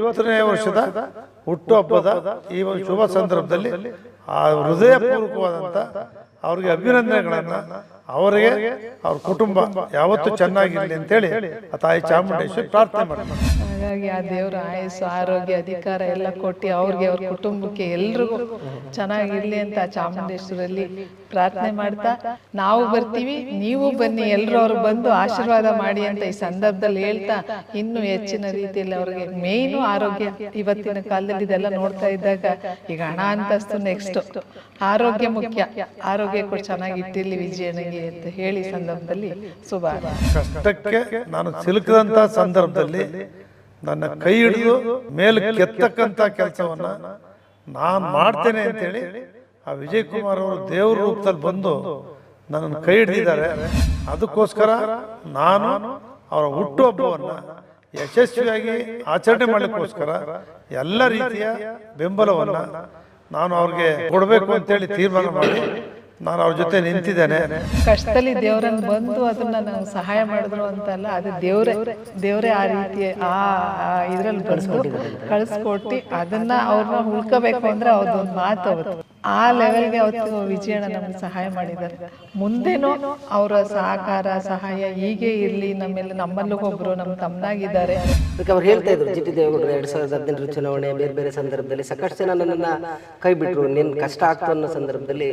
ಐವತ್ತನೇ ವರ್ಷದ ಹುಟ್ಟುಹಬ್ಬದ ಈ ಒಂದು ಶುಭ ಸಂದರ್ಭದಲ್ಲಿ ಆ ಹೃದಯಪೂರ್ವಕವಾದಂಥ ಅವ್ರಿಗೆ ಅಭಿನಂದನೆಗಳನ್ನು ಅವರಿಗೆ ಅವ್ರ ಕುಟುಂಬ ಯಾವತ್ತೂ ಚೆನ್ನಾಗಿರಲಿ ಅಂತೇಳಿ ಆ ತಾಯಿ ಚಾಮುಂಡೇಶ್ವರಿ ಪ್ರಾರ್ಥನೆ ಮಾಡ್ತಾರೆ. ಹಾಗಾಗಿ ಆ ದೇವರ ಆಯಸ್ಸು, ಆರೋಗ್ಯ, ಅಧಿಕಾರ ಎಲ್ಲ ಕೊಟ್ಟು ಅವ್ರಿಗೆ ಅವ್ರ ಕುಟುಂಬಕ್ಕೆ ಎಲ್ರಿಗೂ ಚೆನ್ನಾಗಿರ್ಲಿ ಅಂತ ಚಾಮುಂಡೇಶ್ವರಲ್ಲಿ ಪ್ರಾರ್ಥನೆ ಮಾಡ್ತಾ ನಾವು ಬರ್ತೀವಿ, ನೀವು ಬನ್ನಿ ಎಲ್ಲರೂ ಅವ್ರು ಬಂದು ಆಶೀರ್ವಾದ ಮಾಡಿ ಅಂತ ಈ ಸಂದರ್ಭದಲ್ಲಿ ಹೇಳ್ತಾ ಇನ್ನು ಹೆಚ್ಚಿನ ರೀತಿಯಲ್ಲಿ ಅವ್ರಿಗೆ ಮೇಯ್ನು ಆರೋಗ್ಯ ಇವತ್ತಿನ ಕಾಲದಲ್ಲಿ ಇದೆಲ್ಲ ನೋಡ್ತಾ ಇದ್ದಾಗ ಈಗ ಹಣ ಅಂತಸ್ತು ನೆಕ್ಸ್ಟ್ ಆರೋಗ್ಯ ಮುಖ್ಯ. ಆರೋಗ್ಯ ಕೂಡ ಚೆನ್ನಾಗಿ ಇಟ್ಟಿರ್ಲಿ ವಿಜಯನಿಗೆ ಅಂತ ಹೇಳಿ ಸಂದರ್ಭದಲ್ಲಿ ಕಷ್ಟಕ್ಕೆ ನಾನು ಸಿಲುಕಿದಂಥ ಸಂದರ್ಭದಲ್ಲಿ ನನ್ನ ಕೈ ಹಿಡಿದು ಮೇಲೆ ಕೆತ್ತಕ್ಕಂಥ ಕೆಲಸವನ್ನ ನಾನು ಮಾಡ್ತೇನೆ ಅಂತೇಳಿ ಆ ವಿಜಯ್ ಕುಮಾರ್ ಅವರು ದೇವ್ರ ರೂಪದಲ್ಲಿ ಬಂದು ನನ್ನನ್ನು ಕೈ ಹಿಡಿದಿದ್ದಾರೆ. ಅದಕ್ಕೋಸ್ಕರ ನಾನು ಅವರ ಹುಟ್ಟುಹಬ್ಬವನ್ನು ಯಶಸ್ವಿಯಾಗಿ ಆಚರಣೆ ಮಾಡಲಿಕ್ಕೋಸ್ಕರ ಎಲ್ಲ ರೀತಿಯ ಬೆಂಬಲವನ್ನು ನಾನು ಅವ್ರಿಗೆ ಕೊಡಬೇಕು ಅಂತೇಳಿ ತೀರ್ಮಾನ ಮಾಡಿ ನಾನು ಅವ್ರ ಜೊತೆ ನಿಂತಿದ್ದೇನೆ. ಕಷ್ಟದಲ್ಲಿ ದೇವರನ್ನ ಬಂದು ಅದನ್ನ ನಾವು ಸಹಾಯ ಮಾಡಿದ್ರು ಅಂತಲ್ಲ, ಅದು ದೇವ್ರೆ ದೇವ್ರೆ ಆ ರೀತಿ ಆ ಇದ್ರಲ್ಲಿ ಕಳ್ಸ್ಕೊಟ್ಟು ಕಳ್ಸ್ಕೊಟ್ಟಿ, ಅದನ್ನ ಅವ್ರನ್ನ ಉಳ್ಕೋಬೇಕು ಅಂದ್ರೆ ಅವ್ರದ್ದೊಂದು ಮಾತು ಆ ಲೆವೆಲ್ಗೆ ಅವತ್ತು ವಿಜಯಣ್ಣ ನಮ್ಗೆ ಸಹಾಯ ಮಾಡಿದ್ದಾರೆ. ಮುಂದೆನೂ ಅವರ ಸಹಕಾರ ಸಹಾಯ ಹೀಗೆ ಇರಲಿ ನಮ್ಮೆಲ್ಲ ನಮ್ಮಲ್ಲೂ ಒಬ್ಬರು ನಮ್ಮ ತಮ್ಮನಾಗಿದ್ದಾರೆ. ಅದಕ್ಕೆ ಅವ್ರು ಹೇಳ್ತಾ ಇದ್ರು ಜಿ ಟಿ ದೇವೇಗೌಡರು ಎರಡ್ ಸಾವಿರದ ಹದಿನೆಂಟರ ಚುನಾವಣೆ ಬೇರೆ ಬೇರೆ ಸಂದರ್ಭದಲ್ಲಿ ಸಾಕಷ್ಟು ಜನ ನನ್ನನ್ನು ಕೈ ಬಿಟ್ಟರು ನಿನ್ ಕಷ್ಟ ಆಗ್ತು ಅನ್ನೋ ಸಂದರ್ಭದಲ್ಲಿ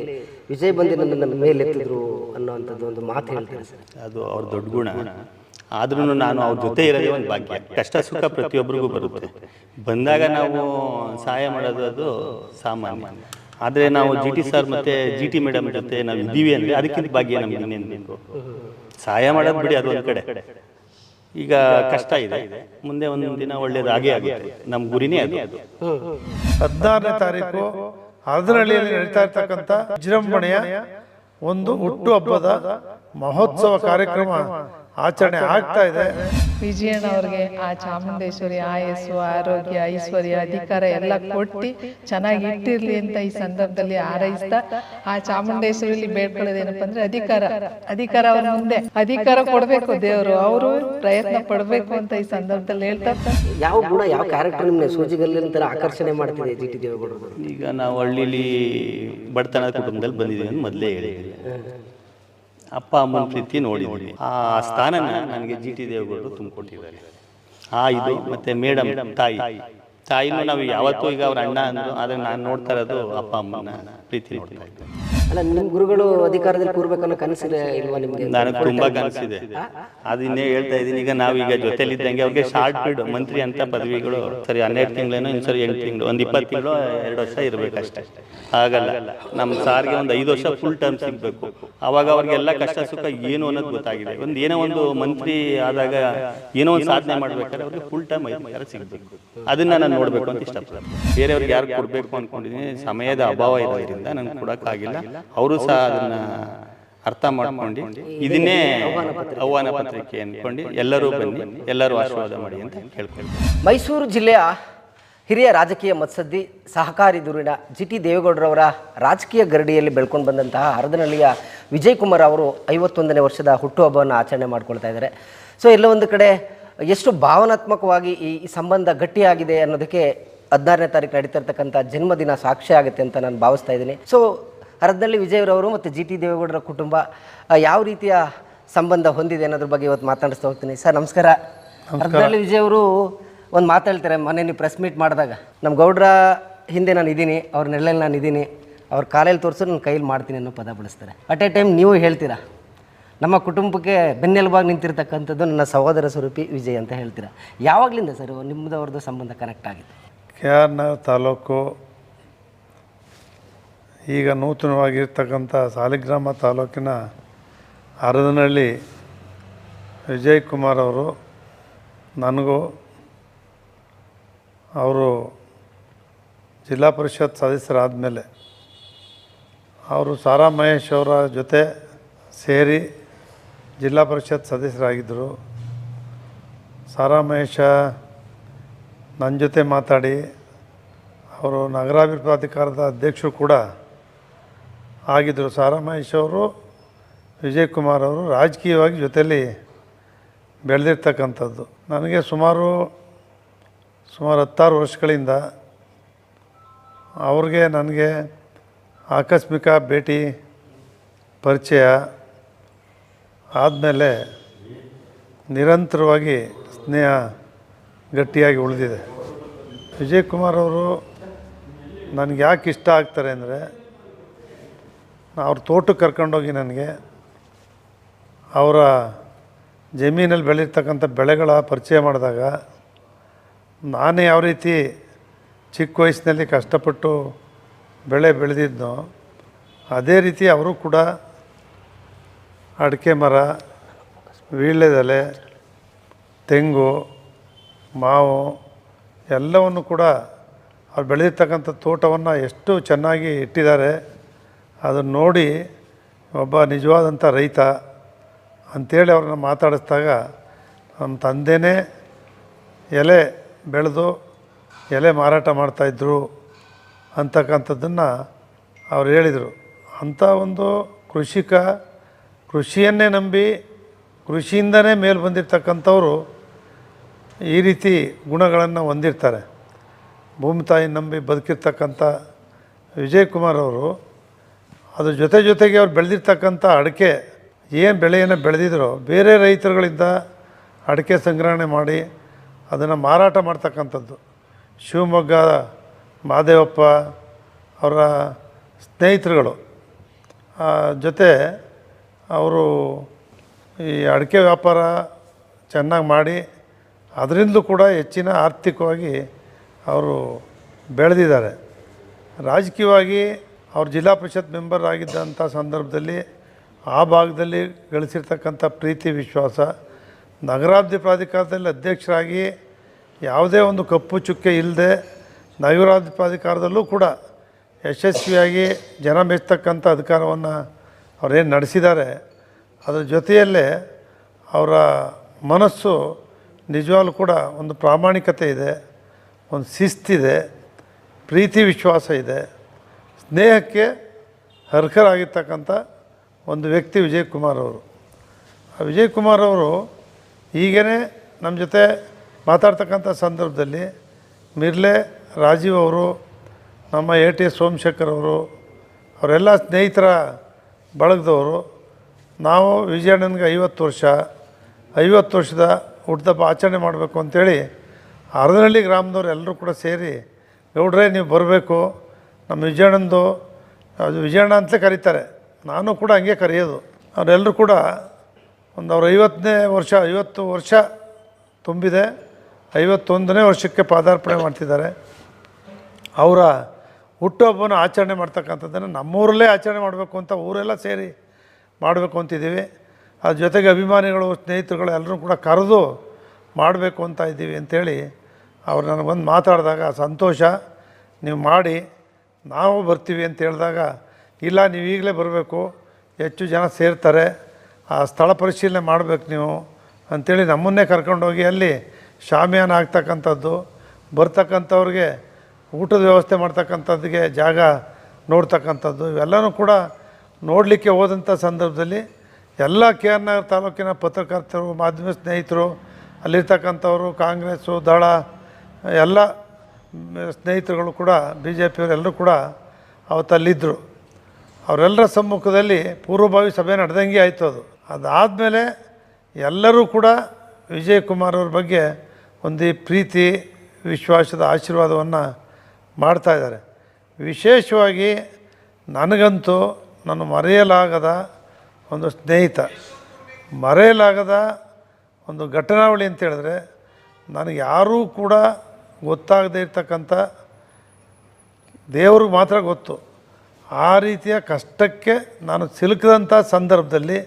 ವಿಜಯ್ ಬಂದು ನನ್ನನ್ನು ಮೇಲೆತ್ತಿದ್ರು ಅನ್ನೋವಂಥದ್ದು ಒಂದು ಮಾತು ಹೇಳ್ತಾರೆ ಸರ್? ಅದು ಅವ್ರ ದೊಡ್ಡ ಗುಣ. ಆದ್ರೂ ನಾನು ಅವ್ರ ಜೊತೆ ಇರೋದೇ ಒಂದು ಭಾಗ್ಯ. ಕಷ್ಟ ಸುಖ ಪ್ರತಿಯೊಬ್ಬರಿಗೂ ಬರುತ್ತೆ. ಬಂದಾಗ ನಾವು ಸಹಾಯ ಮಾಡೋದು ಅದು ಸಾಮಾನ್ಯ. ಆದರೆ ನಾವು ಜಿ ಟಿ ಸರ್ ಮತ್ತೆ ಜಿ ಟಿ ಮೇಡಮ್ ಜೊತೆ ನಾವು ಇದ್ದೀವಿ ಅಂದ್ರೆ ಅದಕ್ಕಿಂತ ಭಾಗ್ಯ ನಮ್ಗೆ ಇನ್ನೇನು ಬೇಕು. ಸಹಾಯ ಮಾಡೋದು ಬಿಡಿ ಅದು ಒಂದು ಕಡೆ. ಈಗ ಕಷ್ಟ ಇದೆ. ಮುಂದೆ ಒಂದು ದಿನ ಒಳ್ಳೇದು ಹಾಗೆ ಆಗುತ್ತೆ. ನಮ್ಮ ಗುರಿನೇ ಅದು. ಹದಿನಾರನೇ ತಾರೀಕು ಅದರಲ್ಲಿ ನಡೀತಾ ಇರ್ತಕ್ಕಂಥ ವಿಜೃಂಭಣೆಯ ಒಂದು ಹುಟ್ಟು ಹಬ್ಬದ ಮಹೋತ್ಸವ ಕಾರ್ಯಕ್ರಮ ಆಚರಣೆ ಆಗ್ತಾ ಇದೆ. ವಿಜಯಣ್ಣ ಅವ್ರಿಗೆ ಆ ಚಾಮುಂಡೇಶ್ವರಿ ಆಯಸ್ಸು ಆರೋಗ್ಯ ಐಶ್ವರ್ಯ ಅಧಿಕಾರ ಎಲ್ಲ ಕೊಟ್ಟು ಚೆನ್ನಾಗಿ ಇಟ್ಟಿರ್ಲಿ ಅಂತ ಈ ಸಂದರ್ಭದಲ್ಲಿ ಹಾರೈಸ್ತಾ ಆ ಚಾಮುಂಡೇಶ್ವರಿಲಿ ಬೇಡ್ಕೊಳ್ಳೋದೇನಪ್ಪ ಅಂದ್ರೆ ಅಧಿಕಾರ. ಅಧಿಕಾರ ಅವ್ರ ಮುಂದೆ ಅಧಿಕಾರ ಕೊಡ್ಬೇಕು ದೇವರು. ಅವರು ಪ್ರಯತ್ನ ಪಡ್ಬೇಕು ಅಂತ ಈ ಸಂದರ್ಭದಲ್ಲಿ ಹೇಳ್ತಾ ಯಾವ ಗುಣ ಯಾವ ಕ್ಯಾರೆಕ್ಟರ್ ನಿಮ್ಮನ್ನ ಸೂಜಿಗಲ್ಲಿನ ಥರ ಆಕರ್ಷಣೆ ಮಾಡ್ತಿದೆ ಜಿ ಟಿ ದೇವೇಗೌಡರು ಈಗ ನಾವು ಹಳ್ಳಿಲಿ ಬಡತನ ಕುಟುಂಬದಲ್ಲಿ ಬಂದಿದ್ದೀವಿ ಅಂತ ಮೊದಲೇ ಹೇಳಿದ್ವಿ. ಅಪ್ಪ ಅಮ್ಮನ ಪ್ರೀತಿ ನೋಡಿದ್ವಿ. ಆ ಸ್ಥಾನನ ನನಗೆ ಜಿ ಟಿ ದೇವೇಗೌಡರು ತುಂಬಿಕೊಟ್ಟಿದ್ದಾರೆ. ಆ ಇದು ಮತ್ತೆ ಮೇಡಮ್ ತಾಯಿ. ತಾಯಿನೂ ನಾವು ಯಾವತ್ತೂ ಈಗ ಅವ್ರ ಅಣ್ಣ ಅಂದ್ರು ಆದರೆ ನಾನು ನೋಡ್ತಾ ಇರೋದು ಅಪ್ಪ ಅಮ್ಮನ ಪ್ರೀತಿ ನೋಡ್ತಾ ಇದ್ದೆ. ಅಲ್ಲ ನಿಮ್ಮ ಗುರುಗಳು ಅಧಿಕಾರದಲ್ಲಿ ಕೂರ್ಬೇಕನ್ನೋ ಕನಸಿದೆ ಇಲ್ವಾ ನಿಮ್ಗೆ? ನನಗೆ ತುಂಬಾ ಕನಸಿದೆ. ಅದನ್ನೇ ಹೇಳ್ತಾ ಇದ್ದೀನಿ, ಈಗ ನಾವೀಗ ಜೊತೆಲಿದ್ದಂಗೆ ಅವ್ರಿಗೆ ಶಾರ್ಟ್ ಮಂತ್ರಿ ಅಂತ ಪದವಿಗಳು, ಸರಿ, ಹನ್ನೆರಡು ತಿಂಗಳೇನೋ, ಇನ್ನು ಸರಿ ಎಂಟು ತಿಂಗಳು, ಒಂದು ಇಪ್ಪತ್ತು ತಿಂಗಳು, ಎರಡು ವರ್ಷ ಇರಬೇಕಷ್ಟೇ. ಆಗಲ್ಲ ನಮ್ಮ ಸಾರ್ಗೆ ಒಂದು ಐದು ವರ್ಷ ಫುಲ್ ಟರ್ಮ್ ಸಿಗಬೇಕು. ಅವಾಗ ಅವ್ರಿಗೆಲ್ಲ ಕಷ್ಟ ಸುಖ ಏನು ಅನ್ನೋದು ಗೊತ್ತಾಗಿದೆ. ಒಂದು ಏನೋ ಒಂದು ಮಂತ್ರಿ ಆದಾಗ ಏನೋ ಒಂದು ಸಾಧನೆ ಮಾಡ್ಬೇಕಾದ್ರೆ ಅವ್ರಿಗೆ ಫುಲ್ ಟರ್ಮ್ ಐದು ಸಿಗಬೇಕು. ಅದನ್ನ ನಾನು ನೋಡಬೇಕು ಅಂತ ಇಷ್ಟಪಡ್ತೀನಿ. ಬೇರೆಯವ್ರಿಗೆ ಯಾರು ಕೊಡಬೇಕು ಅಂದ್ಕೊಂಡಿದ್ದೀನಿ ಸಮಯದ ಅಭಾವ ಇರೋದ್ರಿಂದ ನನಗೆ ಕೊಡೋಕ್ಕಾಗಿಲ್ಲ. ಅವರು ಸಹ ಅದನ್ನ ಅರ್ಥ ಮಾಡ್ಕೊಂಡು ಇದನ್ನೇ ಆಹ್ವಾನ ಪತ್ರಿಕೆ ಅನ್ಕೊಂಡು ಎಲ್ಲರೂ ಬನ್ನಿ ಎಲ್ಲರೂ ಆಶೀರ್ವಾದ ಮಾಡಿ ಅಂತ ಕೇಳ್ಕೊಳ್ತೀನಿ ಮೈಸೂರು ಜಿಲ್ಲೆಯ ಹಿರಿಯ ರಾಜಕೀಯ ಮತ್ಸದ್ದಿ ಸಹಕಾರಿ ಧುರೀಣ ಜಿ ಟಿ ದೇವೇಗೌಡರವರ ರಾಜಕೀಯ ಗರಡಿಯಲ್ಲಿ ಬೆಳ್ಕೊಂಡು ಬಂದಂತಹ ಹರದನಹಳ್ಳಿಯ ವಿಜಯ್ ಕುಮಾರ್ ಅವರು ಐವತ್ತೊಂದನೇ ವರ್ಷದ ಹುಟ್ಟುಹಬ್ಬವನ್ನು ಆಚರಣೆ ಮಾಡ್ಕೊಳ್ತಾ ಇದ್ದಾರೆ. ಸೊ ಎಲ್ಲ ಒಂದು ಕಡೆ ಎಷ್ಟು ಭಾವನಾತ್ಮಕವಾಗಿ ಈ ಈ ಸಂಬಂಧ ಗಟ್ಟಿಯಾಗಿದೆ ಅನ್ನೋದಕ್ಕೆ ಹದಿನಾರನೇ ತಾರೀಕು ನಡೀತಾ ಇರ್ತಕ್ಕಂಥ ಜನ್ಮದಿನ ಸಾಕ್ಷಿ ಆಗುತ್ತೆ ಅಂತ ನಾನು ಭಾವಿಸ್ತಾ ಇದ್ದೀನಿ. ಸೊ ಹರದನಹಳ್ಳಿ ವಿಜಯರವರು ಮತ್ತು ಜಿ ಟಿ ದೇವೇಗೌಡರ ಕುಟುಂಬ ಯಾವ ರೀತಿಯ ಸಂಬಂಧ ಹೊಂದಿದೆ ಅನ್ನೋದ್ರ ಬಗ್ಗೆ ಇವತ್ತು ಮಾತಾಡಿಸ್ತಾ ಹೋಗ್ತೀನಿ. ಸರ್ ನಮಸ್ಕಾರ. ಹರದಳ್ಳಿ ವಿಜಯ್ ಅವರು ಒಂದು ಮಾತಾಡ್ತಾರೆ ಮೊನ್ನೆ ನೀವು ಪ್ರೆಸ್ ಮೀಟ್ ಮಾಡಿದಾಗ. ನಮ್ಮ ಗೌಡ್ರ ಹಿಂದೆ ನಾನು ಇದ್ದೀನಿ ಅವ್ರ ನೆರಳಲ್ಲಿ ನಾನು ಇದ್ದೀನಿ ಅವ್ರ ಕಾಲಲ್ಲಿ ತೋರಿಸು ನನ್ನ ಕೈಯಲ್ಲಿ ಮಾಡ್ತೀನಿ ಅನ್ನೋ ಪದ ಬಳಸ್ತಾರೆ. ಅಟ್ ಎ ಟೈಮ್ ನೀವು ಹೇಳ್ತೀರಾ? ನಮ್ಮ ಕುಟುಂಬಕ್ಕೆ ಬೆನ್ನೆಲುಬಾಗಿ ನಿಂತಿರ್ತಕ್ಕಂಥದ್ದು ನನ್ನ ಸಹೋದರ ಸ್ವರೂಪಿ ವಿಜಯ್ ಅಂತ ಹೇಳ್ತೀರಾ? ಯಾವಾಗಲಿಂದ ಸರ್ ನಿಮ್ಮದು ಅವ್ರದ್ದು ಸಂಬಂಧ ಕನೆಕ್ಟ್ ಆಗಿದೆ? ಕೆ ಆರ್ ನಗರ್ ತಾಲೂಕು ಈಗ ನೂತನವಾಗಿರ್ತಕ್ಕಂಥ ಸಾಲಿಗ್ರಾಮ ತಾಲೂಕಿನ ಅರದನಹಳ್ಳಿ ವಿಜಯ್ ಕುಮಾರ್ ಅವರು ನನಗೂ ಅವರು ಜಿಲ್ಲಾ ಪರಿಷತ್ ಸದಸ್ಯರಾದಮೇಲೆ ಅವರು ಸಾರಾ ಮಹೇಶ್ ಅವರ ಜೊತೆ ಸೇರಿ ಜಿಲ್ಲಾ ಪರಿಷತ್ ಸದಸ್ಯರಾಗಿದ್ದರು. ಸಾರಾ ಮಹೇಶ ನನ್ನ ಜೊತೆ ಮಾತಾಡಿ, ಅವರು ನಗರಾಭಿವೃದ್ಧಿ ಪ್ರಾಧಿಕಾರದ ಅಧ್ಯಕ್ಷರು ಕೂಡ ಆಗಿದ್ದರು ಸಾರಾ ಮಹೇಶ್ ಅವರು, ವಿಜಯ್ ಕುಮಾರ್ ಅವರು ರಾಜಕೀಯವಾಗಿ ಜೊತೆಯಲ್ಲಿ ಬೆಳೆದಿರ್ತಕ್ಕಂಥದ್ದು. ನನಗೆ ಸುಮಾರು ಸುಮಾರು ಹತ್ತಾರು ವರ್ಷಗಳಿಂದ ಅವ್ರಿಗೆ ನನಗೆ ಆಕಸ್ಮಿಕ ಭೇಟಿ ಪರಿಚಯ ಆದಮೇಲೆ ನಿರಂತರವಾಗಿ ಸ್ನೇಹ ಗಟ್ಟಿಯಾಗಿ ಉಳಿದಿದೆ. ವಿಜಯ್ ಕುಮಾರ್ ಅವರು ನನಗೆ ಯಾಕೆ ಇಷ್ಟ ಆಗ್ತಾರೆ ಅಂದರೆ ಅವ್ರ ತೋಟಕ್ಕೆ ಕರ್ಕೊಂಡೋಗಿ ನನಗೆ ಅವರ ಜಮೀನಲ್ಲಿ ಬೆಳೀತಕ್ಕಂಥ ಬೆಳೆಗಳ ಪರಿಚಯ ಮಾಡಿದಾಗ ನಾನೇ ಯಾವ ರೀತಿ ಚಿಕ್ಕ ವಯಸ್ಸಿನಲ್ಲಿ ಕಷ್ಟಪಟ್ಟು ಬೆಳೆ ಬೆಳೆದಿದ್ನೋ ಅದೇ ರೀತಿ ಅವರು ಕೂಡ ಅಡಿಕೆ ಮರ, ವೀಳ್ಯದೆಲೆ, ತೆಂಗು, ಮಾವು ಎಲ್ಲವನ್ನು ಕೂಡ ಅವ್ರು ಬೆಳೆದಿರ್ತಕ್ಕಂಥ ತೋಟವನ್ನು ಎಷ್ಟು ಚೆನ್ನಾಗಿ ಇಟ್ಟಿದ್ದಾರೆ. ಅದನ್ನು ನೋಡಿ ಒಬ್ಬ ನಿಜವಾದಂಥ ರೈತ ಅಂಥೇಳಿ ಅವ್ರನ್ನ ಮಾತಾಡಿಸ್ದಾಗ, ನಮ್ಮ ತಂದೆನೇ ಎಲೆ ಬೆಳೆದು ಎಲೆ ಮಾರಾಟ ಮಾಡ್ತಾಯಿದ್ರು ಅಂತಕ್ಕಂಥದ್ದನ್ನು ಅವ್ರು ಹೇಳಿದರು. ಅಂಥ ಒಂದು ಕೃಷಿಕ ಕೃಷಿಯನ್ನೇ ನಂಬಿ ಕೃಷಿಯಿಂದನೇ ಮೇಲೆ ಬಂದಿರ್ತಕ್ಕಂಥವರು ಈ ರೀತಿ ಗುಣಗಳನ್ನು ಹೊಂದಿರ್ತಾರೆ. ಭೂಮಿ ತಾಯಿ ನಂಬಿ ಬದುಕಿರ್ತಕ್ಕಂಥ ವಿಜಯ್ ಕುಮಾರ್ ಅವರು ಅದ್ರ ಜೊತೆ ಜೊತೆಗೆ ಅವ್ರು ಬೆಳೆದಿರ್ತಕ್ಕಂಥ ಅಡಿಕೆ, ಏನು ಬೆಳೆಯನ್ನು ಬೆಳೆದಿದ್ರು, ಬೇರೆ ರೈತರುಗಳಿಂದ ಅಡಿಕೆ ಸಂಗ್ರಹಣೆ ಮಾಡಿ ಅದನ್ನು ಮಾರಾಟ ಮಾಡ್ತಕ್ಕಂಥದ್ದು. ಶಿವಮೊಗ್ಗ, ಮಾದೇವಪ್ಪ ಅವರ ಸ್ನೇಹಿತರುಗಳು. ಜೊತೆ ಅವರು ಈ ಅಡಿಕೆ ವ್ಯಾಪಾರ ಚೆನ್ನಾಗಿ ಮಾಡಿ, ಅದರಿಂದಲೂ ಕೂಡ ಹೆಚ್ಚಿನ ಆರ್ಥಿಕವಾಗಿ ಅವರು ಬೆಳೆದಿದ್ದಾರೆ. ರಾಜಕೀಯವಾಗಿ ಅವ್ರು ಜಿಲ್ಲಾ ಪರಿಷತ್ ಮೆಂಬರ್ ಆಗಿದ್ದಂಥ ಸಂದರ್ಭದಲ್ಲಿ ಆ ಭಾಗದಲ್ಲಿ ಗಳಿಸಿರ್ತಕ್ಕಂಥ ಪ್ರೀತಿ, ವಿಶ್ವಾಸ ನಗರಾಭಿವೃದ್ಧಿ ಪ್ರಾಧಿಕಾರದಲ್ಲಿ ಅಧ್ಯಕ್ಷರಾಗಿ ಯಾವುದೇ ಒಂದು ಕಪ್ಪು ಚುಕ್ಕೆ ಇಲ್ಲದೆ ನಗರಾಭಿವೃದ್ಧಿ ಪ್ರಾಧಿಕಾರದಲ್ಲೂ ಕೂಡ ಯಶಸ್ವಿಯಾಗಿ ಜನ ಮೆಚ್ಚತಕ್ಕಂಥ ಅಧಿಕಾರವನ್ನು ಅವರೇನು ನಡೆಸಿದ್ದಾರೆ, ಅದರ ಜೊತೆಯಲ್ಲೇ ಅವರ ಮನಸ್ಸು ನಿಜವಾಗ್ಲೂ ಕೂಡ ಒಂದು ಪ್ರಾಮಾಣಿಕತೆ ಇದೆ, ಒಂದು ಶಿಸ್ತಿದೆ, ಪ್ರೀತಿ, ವಿಶ್ವಾಸ ಇದೆ. ಸ್ನೇಹಕ್ಕೆ ಅರ್ಹರಾಗಿರ್ತಕ್ಕಂಥ ಒಂದು ವ್ಯಕ್ತಿ ವಿಜಯ್ ಕುಮಾರ್ ಅವರು. ಆ ವಿಜಯ್ ಕುಮಾರ್ ಅವರು ಈಗೇನೆ ನಮ್ಮ ಜೊತೆ ಮಾತಾಡ್ತಕ್ಕಂಥ ಸಂದರ್ಭದಲ್ಲಿ ಮಿರ್ಲೆ ರಾಜೀವ್ ಅವರು, ನಮ್ಮ ಎ ಟಿ ಎಸ್ ಸೋಮಶೇಖರ್ ಅವರು, ಅವರೆಲ್ಲ ಸ್ನೇಹಿತರ ಬಳಗದವರು. ನಾವು ವಿಜಯಣ್ಣನಿಗೆ ಐವತ್ತು ವರ್ಷ, ಐವತ್ತು ವರ್ಷದ ಹುಟ್ಟದಪ್ಪ ಆಚರಣೆ ಮಾಡಬೇಕು ಅಂತೇಳಿ ಅರ್ಧನಹಳ್ಳಿ ಗ್ರಾಮದವ್ರು ಎಲ್ಲರೂ ಕೂಡ ಸೇರಿ ಗೌಡ್ರೆ ನೀವು ಬರಬೇಕು ನಮ್ಮ ವಿಜಯಣ್ಣಂದು, ಅದು ವಿಜಯಣ್ಣ ಅಂತಲೇ ಕರೀತಾರೆ. ನಾನು ಕೂಡ ಹಂಗೆ ಕರೆಯೋದು. ಅವರೆಲ್ಲರೂ ಕೂಡ ಒಂದು ಅವ್ರ ಐವತ್ತನೇ ವರ್ಷ, ಐವತ್ತು ವರ್ಷ ತುಂಬಿದೆ. ಐವತ್ತೊಂದನೇ ವರ್ಷಕ್ಕೆ ಪಾದಾರ್ಪಣೆ ಮಾಡ್ತಿದ್ದಾರೆ. ಅವರ ಹುಟ್ಟುಹಬ್ಬನ ಆಚರಣೆ ಮಾಡ್ತಕ್ಕಂಥದ್ದನ್ನು ನಮ್ಮೂರಲ್ಲೇ ಆಚರಣೆ ಮಾಡಬೇಕು ಅಂತ ಊರೆಲ್ಲ ಸೇರಿ ಮಾಡಬೇಕು ಅಂತಿದ್ದೀವಿ. ಅದ್ರ ಜೊತೆಗೆ ಅಭಿಮಾನಿಗಳು, ಸ್ನೇಹಿತರುಗಳು ಎಲ್ಲರೂ ಕೂಡ ಕರೆದು ಮಾಡಬೇಕು ಅಂತ ಇದ್ದೀವಿ ಅಂಥೇಳಿ ಅವ್ರು ನನಗೆ ಬಂದು ಮಾತಾಡಿದಾಗ ಸಂತೋಷ. ನೀವು ಮಾಡಿ ನಾವು ಬರ್ತೀವಿ ಅಂತ ಹೇಳಿದಾಗ, ಇಲ್ಲ ನೀವು ಈಗಲೇ ಬರಬೇಕು, ಹೆಚ್ಚು ಜನ ಸೇರ್ತಾರೆ, ಆ ಸ್ಥಳ ಪರಿಶೀಲನೆ ಮಾಡಬೇಕು ನೀವು ಅಂಥೇಳಿ ನಮ್ಮನ್ನೇ ಕರ್ಕೊಂಡೋಗಿ ಅಲ್ಲಿ ಶಾಮಿಯಾನ ಆಗ್ತಕ್ಕಂಥದ್ದು, ಬರ್ತಕ್ಕಂಥವ್ರಿಗೆ ಊಟದ ವ್ಯವಸ್ಥೆ ಮಾಡ್ತಕ್ಕಂಥದ್ದಿಗೆ ಜಾಗ ನೋಡ್ತಕ್ಕಂಥದ್ದು, ಇವೆಲ್ಲನೂ ಕೂಡ ನೋಡಲಿಕ್ಕೆ ಹೋದಂಥ ಸಂದರ್ಭದಲ್ಲಿ ಎಲ್ಲ ಕೆ ಆರ್ ನಗರ್ ತಾಲೂಕಿನ ಪತ್ರಕರ್ತರು, ಮಾಧ್ಯಮ ಸ್ನೇಹಿತರು, ಅಲ್ಲಿರ್ತಕ್ಕಂಥವರು, ಕಾಂಗ್ರೆಸ್ಸು, ದಳ, ಎಲ್ಲ ಸ್ನೇಹಿತರುಗಳು ಕೂಡ ಬಿ ಜೆ ಪಿಯವರೆಲ್ಲರೂ ಕೂಡ ಅವತ್ತಲ್ಲಿದ್ದರು ಅವರೆಲ್ಲರ ಸಮ್ಮುಖದಲ್ಲಿ ಪೂರ್ವಭಾವಿ ಸಭೆ ನಡೆದಂಗೆ ಆಯಿತು ಅದು. ಅದಾದಮೇಲೆ ಎಲ್ಲರೂ ಕೂಡ ವಿಜಯ್ ಕುಮಾರ್ ಅವ್ರ ಬಗ್ಗೆ ಒಂದು ಪ್ರೀತಿ, ವಿಶ್ವಾಸದ ಆಶೀರ್ವಾದವನ್ನು ಮಾಡ್ತಾ ಇದ್ದಾರೆ. ವಿಶೇಷವಾಗಿ ನನಗಂತೂ ನಾನು ಮರೆಯಲಾಗದ ಒಂದು ಸ್ನೇಹಿತ, ಮರೆಯಲಾಗದ ಒಂದು ಘಟನಾವಳಿ ಅಂತ ಹೇಳಿದ್ರೆ, ನನಗೆ ಯಾರೂ ಕೂಡ ಗೊತ್ತಾಗದೇ ಇರ್ತಕ್ಕಂಥ ದೇವ್ರಿಗೆ ಮಾತ್ರ ಗೊತ್ತು. ಆ ರೀತಿಯ ಕಷ್ಟಕ್ಕೆ ನಾನು ಸಿಲುಕಿದಂಥ ಸಂದರ್ಭದಲ್ಲಿ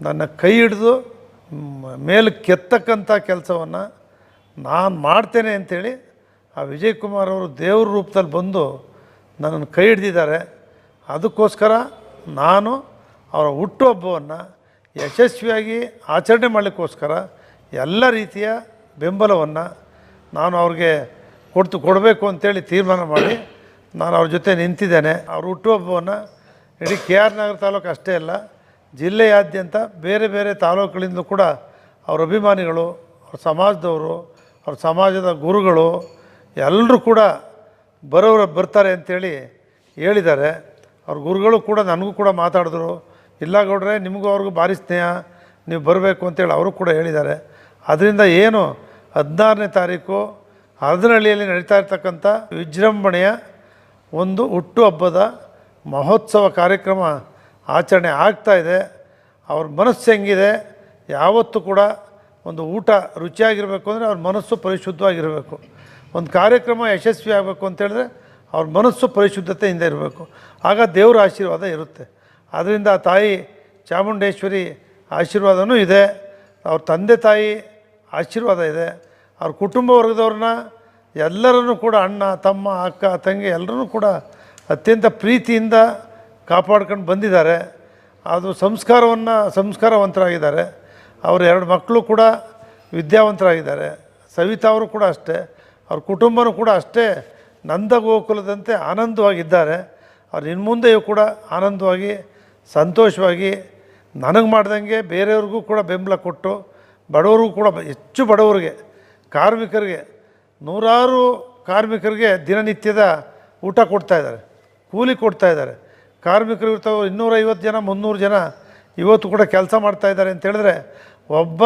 ನನ್ನ ಕೈ ಹಿಡಿದು ಮೇಲೆ ಕೆತ್ತಕ್ಕಂಥ ಕೆಲಸವನ್ನು ನಾನು ಮಾಡ್ತೇನೆ ಅಂಥೇಳಿ ಆ ವಿಜಯ್ ಕುಮಾರ್ ಅವರು ದೇವ್ರ ರೂಪದಲ್ಲಿ ಬಂದು ನನ್ನನ್ನು ಕೈ ಹಿಡ್ದಿದ್ದಾರೆ. ಅದಕ್ಕೋಸ್ಕರ ನಾನು ಅವರ ಹುಟ್ಟುಹಬ್ಬವನ್ನು ಯಶಸ್ವಿಯಾಗಿ ಆಚರಣೆ ಮಾಡಲಿಕ್ಕೋಸ್ಕರ ಎಲ್ಲ ರೀತಿಯ ಬೆಂಬಲವನ್ನು ನಾನು ಅವ್ರಿಗೆ ಕೊಡ್ತು, ಕೊಡಬೇಕು ಅಂತೇಳಿ ತೀರ್ಮಾನ ಮಾಡಿ ನಾನು ಅವ್ರ ಜೊತೆ ನಿಂತಿದ್ದೇನೆ. ಅವ್ರ ಹುಟ್ಟುಹಬ್ಬವನ್ನು ಇಡೀ ಕೆ ಆರ್ ನಗರ ತಾಲೂಕು ಅಷ್ಟೇ ಅಲ್ಲ, ಜಿಲ್ಲೆಯಾದ್ಯಂತ ಬೇರೆ ಬೇರೆ ತಾಲೂಕುಗಳಿಂದ ಕೂಡ ಅವ್ರ ಅಭಿಮಾನಿಗಳು, ಅವ್ರ ಸಮಾಜದವರು, ಅವ್ರ ಸಮಾಜದ ಗುರುಗಳು ಎಲ್ಲರೂ ಕೂಡ ಬರೋರು ಬರ್ತಾರೆ ಅಂತೇಳಿ ಹೇಳಿದ್ದಾರೆ. ಅವ್ರ ಗುರುಗಳು ಕೂಡ ನನಗೂ ಕೂಡ ಮಾತಾಡಿದ್ರು, ಇಲ್ಲ ಗೌಡ್ರೆ, ನಿಮಗೂ ಅವ್ರಿಗೂ ಭಾರಿ ಸ್ನೇಹ, ನೀವು ಬರಬೇಕು ಅಂತೇಳಿ ಅವರು ಕೂಡ ಹೇಳಿದ್ದಾರೆ. ಅದರಿಂದ ಏನು ಹದಿನಾರನೇ ತಾರೀಕು ಹರದನಹಳ್ಳಿಯಲ್ಲಿ ನಡೀತಾ ಇರ್ತಕ್ಕಂಥ ವಿಜೃಂಭಣೆಯ ಒಂದು ಹುಟ್ಟುಹಬ್ಬದ ಮಹೋತ್ಸವ ಕಾರ್ಯಕ್ರಮ ಆಚರಣೆ ಆಗ್ತಾಯಿದೆ ಅವ್ರ ಮನಸ್ಸು ಹೆಂಗಿದೆ? ಯಾವತ್ತೂ ಕೂಡ ಒಂದು ಊಟ ರುಚಿಯಾಗಿರಬೇಕು ಅಂದರೆ ಅವ್ರ ಮನಸ್ಸು ಪರಿಶುದ್ಧವಾಗಿರಬೇಕು. ಒಂದು ಕಾರ್ಯಕ್ರಮ ಯಶಸ್ವಿ ಆಗಬೇಕು ಅಂತೇಳಿದ್ರೆ ಅವ್ರ ಮನಸ್ಸು ಪರಿಶುದ್ಧತೆಯಿಂದ ಇರಬೇಕು. ಆಗ ದೇವರ ಆಶೀರ್ವಾದ ಇರುತ್ತೆ. ಆದ್ದರಿಂದ ಆ ತಾಯಿ ಚಾಮುಂಡೇಶ್ವರಿ ಆಶೀರ್ವಾದವೂ ಇದೆ. ಅವ್ರ ತಂದೆ ತಾಯಿ ಆಶೀರ್ವಾದ ಇದೆ. ಅವ್ರ ಕುಟುಂಬ ವರ್ಗದವ್ರನ್ನ ಎಲ್ಲರನ್ನೂ ಕೂಡ ಅಣ್ಣ, ತಮ್ಮ, ಅಕ್ಕ, ತಂಗಿ ಎಲ್ಲರೂ ಕೂಡ ಅತ್ಯಂತ ಪ್ರೀತಿಯಿಂದ ಕಾಪಾಡ್ಕೊಂಡು ಬಂದಿದ್ದಾರೆ. ಅದು ಸಂಸ್ಕಾರವನ್ನು ಸಂಸ್ಕಾರವಂತರಾಗಿದ್ದಾರೆ. ಅವರ ಎರಡು ಮಕ್ಕಳು ಕೂಡ ವಿದ್ಯಾವಂತರಾಗಿದ್ದಾರೆ. ಸವಿತಾ ಅವರು ಕೂಡ ಅಷ್ಟೇ. ಅವ್ರ ಕುಟುಂಬನೂ ಕೂಡ ಅಷ್ಟೇ ನಂದ ಗೋಕುಲದಂತೆ ಆನಂದವಾಗಿದ್ದಾರೆ. ಅವ್ರು ಇನ್ನು ಮುಂದೆಯೂ ಕೂಡ ಆನಂದವಾಗಿ, ಸಂತೋಷವಾಗಿ, ನನಗೆ ಮಾಡ್ದಂಗೆ ಬೇರೆಯವ್ರಿಗೂ ಕೂಡ ಬೆಂಬಲ ಕೊಟ್ಟು ಬಡವರಿಗೂ ಕೂಡ ಹೆಚ್ಚು ಬಡವರಿಗೆ, ಕಾರ್ಮಿಕರಿಗೆ, ನೂರಾರು ಕಾರ್ಮಿಕರಿಗೆ ದಿನನಿತ್ಯದ ಊಟ ಕೊಡ್ತಾ ಇದ್ದಾರೆ, ಕೂಲಿ ಕೊಡ್ತಾ ಇದ್ದಾರೆ. ಕಾರ್ಮಿಕರು ಇರ್ತಾವೆ ಇನ್ನೂರೈವತ್ತು ಜನ, ಮುನ್ನೂರು ಜನ ಇವತ್ತು ಕೂಡ ಕೆಲಸ ಮಾಡ್ತಾ ಇದ್ದಾರೆ ಅಂತ ಹೇಳಿದ್ರೆ ಒಬ್ಬ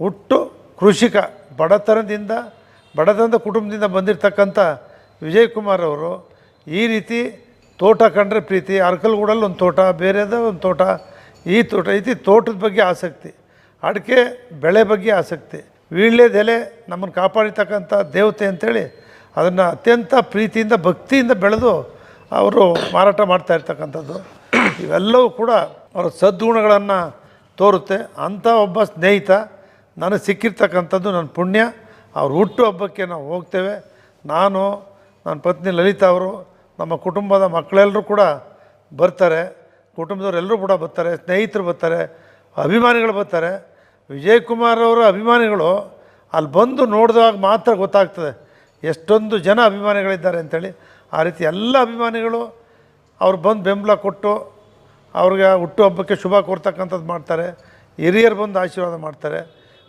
ಹುಟ್ಟು ಕೃಷಿಕ ಬಡತನದಿಂದ, ಬಡತನದ ಕುಟುಂಬದಿಂದ ಬಂದಿರತಕ್ಕಂಥ ವಿಜಯ್ ಕುಮಾರ್ ಅವರು ಈ ರೀತಿ ತೋಟ ಕಂಡ್ರೆ ಪ್ರೀತಿ, ಅರ್ಕಲ್ಗೂಡಲ್ಲಿ ಒಂದು ತೋಟ, ಬೇರೆದ ಒಂದು ತೋಟ, ಈ ತೋಟ ಐತಿ ತೋಟದ ಬಗ್ಗೆ ಆಸಕ್ತಿ. ಅಡಿಕೆ ಬೆಳೆ ಬಗ್ಗೆ ಆಸಕ್ತಿ. ವೀಳ್ಯದೆಲೆ ನಮ್ಮನ್ನು ಕಾಪಾಡಿರ್ತಕ್ಕಂಥ ದೇವತೆ ಅಂಥೇಳಿ ಅದನ್ನು ಅತ್ಯಂತ ಪ್ರೀತಿಯಿಂದ, ಭಕ್ತಿಯಿಂದ ಬೆಳೆದು ಅವರು ಮಾರಾಟ ಮಾಡ್ತಾ ಇರ್ತಕ್ಕಂಥದ್ದು. ಇವೆಲ್ಲವೂ ಕೂಡ ಅವರ ಸದ್ಗುಣಗಳನ್ನು ತೋರುತ್ತೆ. ಅಂಥ ಒಬ್ಬ ಸ್ನೇಹಿತ ನನಗೆ ಸಿಕ್ಕಿರ್ತಕ್ಕಂಥದ್ದು ನನ್ನ ಪುಣ್ಯ. ಅವ್ರ ಹುಟ್ಟು ಹಬ್ಬಕ್ಕೆ ನಾವು ಹೋಗ್ತೇವೆ. ನಾನು, ನನ್ನ ಪತ್ನಿ ಲಲಿತಾ ಅವರು, ನಮ್ಮ ಕುಟುಂಬದ ಮಕ್ಕಳೆಲ್ಲರೂ ಕೂಡ ಬರ್ತಾರೆ. ಕುಟುಂಬದವರೆಲ್ಲರೂ ಕೂಡ ಬರ್ತಾರೆ. ಸ್ನೇಹಿತರು ಬರ್ತಾರೆ. ಅಭಿಮಾನಿಗಳು ಬರ್ತಾರೆ. ವಿಜಯ್ ಕುಮಾರ್ ಅವರ ಅಭಿಮಾನಿಗಳು ಅಲ್ಲಿ ಬಂದು ನೋಡಿದಾಗ ಮಾತ್ರ ಗೊತ್ತಾಗ್ತದೆ ಎಷ್ಟೊಂದು ಜನ ಅಭಿಮಾನಿಗಳಿದ್ದಾರೆ ಅಂಥೇಳಿ ಆ ರೀತಿ ಎಲ್ಲ ಅಭಿಮಾನಿಗಳು ಅವ್ರು ಬಂದು ಬೆಂಬಲ ಕೊಟ್ಟು ಅವ್ರಿಗೆ ಹುಟ್ಟುಹಬ್ಬಕ್ಕೆ ಶುಭ ಕೊಡ್ತಕ್ಕಂಥದ್ದು ಮಾಡ್ತಾರೆ. ಹಿರಿಯರು ಬಂದು ಆಶೀರ್ವಾದ ಮಾಡ್ತಾರೆ.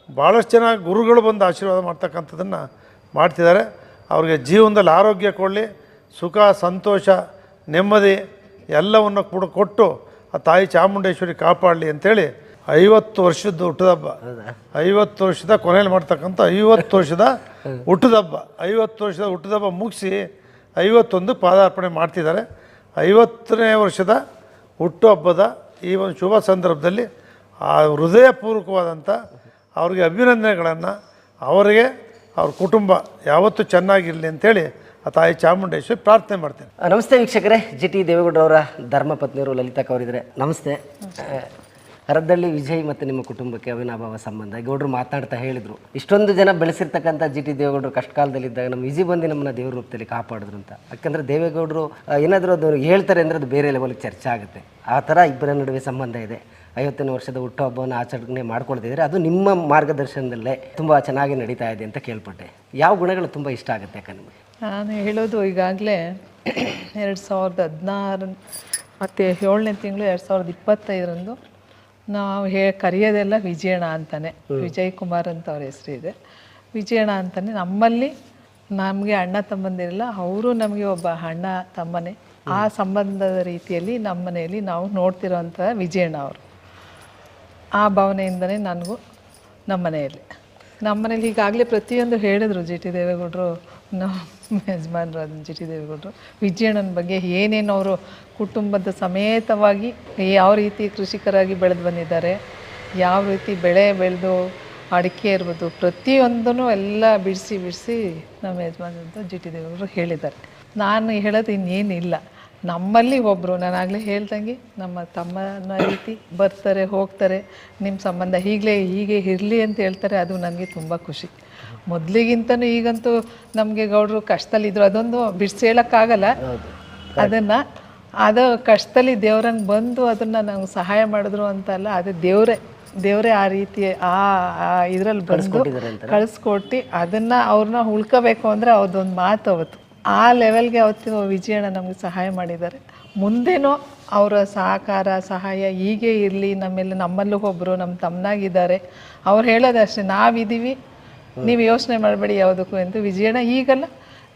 ಭಾಳಷ್ಟು ಜನ ಗುರುಗಳು ಬಂದು ಆಶೀರ್ವಾದ ಮಾಡ್ತಕ್ಕಂಥದ್ದನ್ನು ಮಾಡ್ತಿದ್ದಾರೆ. ಅವ್ರಿಗೆ ಜೀವನದಲ್ಲಿ ಆರೋಗ್ಯ ಕೊಡಲಿ, ಸುಖ, ಸಂತೋಷ, ನೆಮ್ಮದಿ ಎಲ್ಲವನ್ನು ಕೂಡ ಕೊಟ್ಟು ಆ ತಾಯಿ ಚಾಮುಂಡೇಶ್ವರಿ ಕಾಪಾಡಲಿ ಅಂತೇಳಿ ಐವತ್ತು ವರ್ಷದ ಹುಟ್ಟದಬ್ಬ ಐವತ್ತು ವರ್ಷದ ಕೊನೆಯಲ್ಲಿ ಮಾಡ್ತಕ್ಕಂಥ ಐವತ್ತು ವರ್ಷದ ಹುಟ್ಟದಬ್ಬ ಐವತ್ತು ವರ್ಷದ ಹುಟ್ಟದಬ್ಬ ಮುಗಿಸಿ ಐವತ್ತೊಂದು ಪಾದಾರ್ಪಣೆ ಮಾಡ್ತಿದ್ದಾರೆ. ಐವತ್ತನೇ ವರ್ಷದ ಹುಟ್ಟುಹಬ್ಬದ ಈ ಒಂದು ಶುಭ ಸಂದರ್ಭದಲ್ಲಿ ಆ ಹೃದಯಪೂರ್ವಕವಾದಂಥ ಅವ್ರಿಗೆ ಅಭಿನಂದನೆಗಳನ್ನು ಅವರಿಗೆ ಅವ್ರ ಕುಟುಂಬ ಯಾವತ್ತೂ ಚೆನ್ನಾಗಿರಲಿ ಅಂತೇಳಿ ಆ ತಾಯಿ ಚಾಮುಂಡೇಶ್ವರಿ ಪ್ರಾರ್ಥನೆ ಮಾಡ್ತೇನೆ. ನಮಸ್ತೆ ವೀಕ್ಷಕರೇ. ಜಿ ಟಿ ದೇವೇಗೌಡರವರ ಧರ್ಮಪತ್ನಿಯರು ಲಲಿತಾ ಕವರಿದ್ರೆ ನಮಸ್ತೆ. ಹರದಳ್ಳಿ ವಿಜಯ್ ಮತ್ತು ನಿಮ್ಮ ಕುಟುಂಬಕ್ಕೆ ಅವಿನಾಭಾವ ಸಂಬಂಧ. ಗೌಡರು ಮಾತಾಡ್ತಾ ಹೇಳಿದರು. ಇಷ್ಟೊಂದು ಜನ ಬೆಳೆಸಿರ್ತಕ್ಕಂಥ ಜಿ ಟಿ ದೇವೇಗೌಡರು ಕಷ್ಟ ಕಾಲದಲ್ಲಿದ್ದಾಗ ನಮ್ಮ ವಿಜಿ ಬಂದು ನಮ್ಮನ್ನ ದೇವ್ರ ರೂಪದಲ್ಲಿ ಕಾಪಾಡಿದ್ರು ಅಂತ. ಯಾಕಂದರೆ ದೇವೇಗೌಡರು ಏನಾದರೂ ಅದು ಹೇಳ್ತಾರೆ ಅಂದರೆ ಅದು ಬೇರೆ ಲೆವೆಲ್ಗೆ ಚರ್ಚೆ ಆಗುತ್ತೆ. ಆ ಥರ ಇಬ್ಬರ ನಡುವೆ ಸಂಬಂಧ ಇದೆ. ಐವತ್ತನೇ ವರ್ಷದ ಹುಟ್ಟುಹಬ್ಬವನ್ನು ಆಚರಣೆ ಮಾಡ್ಕೊಳ್ತಿದ್ರೆ ಅದು ನಿಮ್ಮ ಮಾರ್ಗದರ್ಶನದಲ್ಲೇ ತುಂಬ ಚೆನ್ನಾಗಿ ನಡೀತಾ ಇದೆ ಅಂತ ಕೇಳ್ಪಟ್ಟೆ. ಯಾವ ಗುಣಗಳು ತುಂಬ ಇಷ್ಟ ಆಗುತ್ತೆ ಯಾಕೆ ನಿಮಗೆ? ನಾನು ಹೇಳೋದು ಈಗಾಗಲೇ ಎರಡು ಸಾವಿರದ ಹದಿನಾರು ಮತ್ತು ಏಳನೇ ತಿಂಗಳು ಎರಡು ಸಾವಿರದ ಇಪ್ಪತ್ತೈದರಂದು ನಾವು ಹೇ ಕರೆಯೋದೆಲ್ಲ ವಿಜಯಣ ಅಂತಾನೆ. ವಿಜಯ್ ಕುಮಾರ್ ಅಂತ ಅವ್ರ ಹೆಸರಿದೆ ವಿಜಯಣ ಅಂತಾನೆ. ನಮ್ಮಲ್ಲಿ ನಮಗೆ ಅಣ್ಣ ತಮ್ಮಂದಿರಲ್ಲ ಅವರು ನಮಗೆ ಒಬ್ಬ ಅಣ್ಣ ತಮ್ಮನೇ. ಆ ಸಂಬಂಧದ ರೀತಿಯಲ್ಲಿ ನಮ್ಮ ಮನೆಯಲ್ಲಿ ನಾವು ನೋಡ್ತಿರೋಂಥ ವಿಜಯಣ್ಣ ಅವರು. ಆ ಭಾವನೆಯಿಂದನೇ ನನಗೂ ನಮ್ಮ ಮನೆಯಲ್ಲಿ. ನಮ್ಮ ಮನೇಲಿ ಈಗಾಗಲೇ ಪ್ರತಿಯೊಂದು ಹೇಳಿದರು ಜಿ ಟಿ ದೇವೇಗೌಡರು ನಮ್ಮ ಯಜಮಾನ್ರು ಅದನ್ನ ಜಿ ವಿಜಯಣ್ಣನ ಬಗ್ಗೆ ಏನೇನು ಅವರು ಕುಟುಂಬದ ಸಮೇತವಾಗಿ ಯಾವ ರೀತಿ ಕೃಷಿಕರಾಗಿ ಬೆಳೆದು ಬಂದಿದ್ದಾರೆ, ಯಾವ ರೀತಿ ಬೆಳೆ ಬೆಳೆದು ಅಡಿಕೆ ಇರ್ಬೋದು ಪ್ರತಿಯೊಂದೂ ಎಲ್ಲ ಬಿಡಿಸಿ ಬಿಡಿಸಿ ನಮ್ಮ ಯಜಮಾನ್ರಂತ ಜಿ ಟಿ ದೇವೇಗೌಡರು ಹೇಳಿದ್ದಾರೆ. ನಾನು ಹೇಳೋದು ಇನ್ನೇನಿಲ್ಲ. ನಮ್ಮಲ್ಲಿ ಒಬ್ಬರು ನಾನಾಗಲೇ ಹೇಳ್ದಂಗೆ ನಮ್ಮ ತಮ್ಮನ ರೀತಿ ಬರ್ತಾರೆ, ಹೋಗ್ತಾರೆ, ನಿಮ್ಮ ಸಂಬಂಧ ಹೀಗಲೇ ಹೀಗೆ ಇರಲಿ ಅಂತ ಹೇಳ್ತಾರೆ, ಅದು ನನಗೆ ತುಂಬ ಖುಷಿ. ಮೊದಲಿಗಿಂತನೂ ಈಗಂತೂ ನಮಗೆ ಗೌಡರು ಕಷ್ಟದಲ್ಲಿದ್ದರು ಅದೊಂದು ಬಿಡಿಸಿ ಹೇಳೋಕ್ಕಾಗಲ್ಲ. ಅದನ್ನು ಅದು ಕಷ್ಟದಲ್ಲಿ ದೇವ್ರಂಗೆ ಬಂದು ಅದನ್ನು ನಂಗೆ ಸಹಾಯ ಮಾಡಿದ್ರು ಅಂತಲ್ಲ ಅದು ದೇವರೇ ದೇವರೇ ಆ ರೀತಿ ಆ ಇದರಲ್ಲಿ ಬಂದು ಕಳಿಸ್ಕೊಟ್ಟು ಅದನ್ನು ಅವ್ರನ್ನ ಉಳ್ಕೋಬೇಕು ಅಂದರೆ ಅವ್ರದ್ದೊಂದು ಮಾತು ಅವತ್ತು. ಆ ಲೆವೆಲ್ಗೆ ಅವತ್ತು ವಿಜಯಣ್ಣ ನಮಗೆ ಸಹಾಯ ಮಾಡಿದ್ದಾರೆ. ಮುಂದೇನೋ ಅವರ ಸಹಕಾರ ಸಹಾಯ ಹೀಗೆ ಇರಲಿ ನಮ್ಮೆಲ್ಲ ನಮ್ಮಲ್ಲೂ ಒಬ್ಬರು ನಮ್ಮ ತಮ್ಮನಾಗಿದ್ದಾರೆ ಅವ್ರು ಹೇಳೋದಷ್ಟೇ ನಾವಿದ್ದೀವಿ ನೀವು ಯೋಚನೆ ಮಾಡಬೇಡಿ ಯಾವುದಕ್ಕೂ ಎಂದು ವಿಜಯಣ್ಣ ಈಗಲ್ಲ,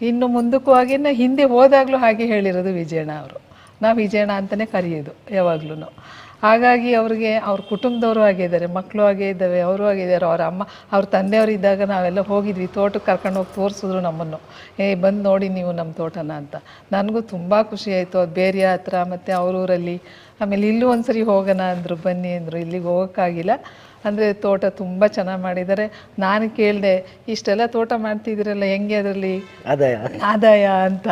ಇನ್ನು ಮುಂದಕ್ಕೂ ಆಗಿನ ಹಿಂದೆ ಹೋದಾಗಲೂ ಹಾಗೆ ಹೇಳಿರೋದು ವಿಜಯಣ್ಣ ಅವರು. ನಾವು ವಿಜಯಣ ಅಂತಲೇ ಕರೆಯೋದು ಯಾವಾಗ್ಲೂ ಹಾಗಾಗಿ ಅವ್ರಿಗೆ ಅವ್ರ ಕುಟುಂಬದವರು ಆಗಿದ್ದಾರೆ ಮಕ್ಕಳು ಆಗೇ ಇದ್ದಾವೆ, ಅವರು ಆಗಿದ್ದಾರೆ ಅವ್ರ ಅಮ್ಮ, ಅವ್ರ ತಂದೆಯವರು ಇದ್ದಾಗ ನಾವೆಲ್ಲ ಹೋಗಿದ್ವಿ, ತೋಟಕ್ಕೆ ಕರ್ಕೊಂಡು ಹೋಗಿ ತೋರಿಸಿದ್ರು ನಮ್ಮನ್ನು. ಏ, ಬಂದು ನೋಡಿ ನೀವು ನಮ್ಮ ತೋಟನ ಅಂತ. ನನಗೂ ತುಂಬ ಖುಷಿ ಆಯಿತು, ಅದು ಬೇರೆ ಹತ್ರ, ಮತ್ತು ಅವ್ರ ಊರಲ್ಲಿ ಆಮೇಲೆ ಇಲ್ಲೂ ಒಂದ್ಸರಿ ಹೋಗೋಣ ಅಂದರು, ಬನ್ನಿ ಅಂದರು, ಇಲ್ಲಿಗೆ ಹೋಗೋಕ್ಕಾಗಿಲ್ಲ. ಅಂದರೆ ತೋಟ ತುಂಬ ಚೆನ್ನಾಗಿ ಮಾಡಿದ್ದಾರೆ. ನಾನು ಕೇಳಿದೆ ಇಷ್ಟೆಲ್ಲ ತೋಟ ಮಾಡ್ತಿದ್ದೀರಲ್ಲ ಹೆಂಗೆ ಅದರಲ್ಲಿ? ಆದಾಯ. ಆದಾಯ ಅಂತ.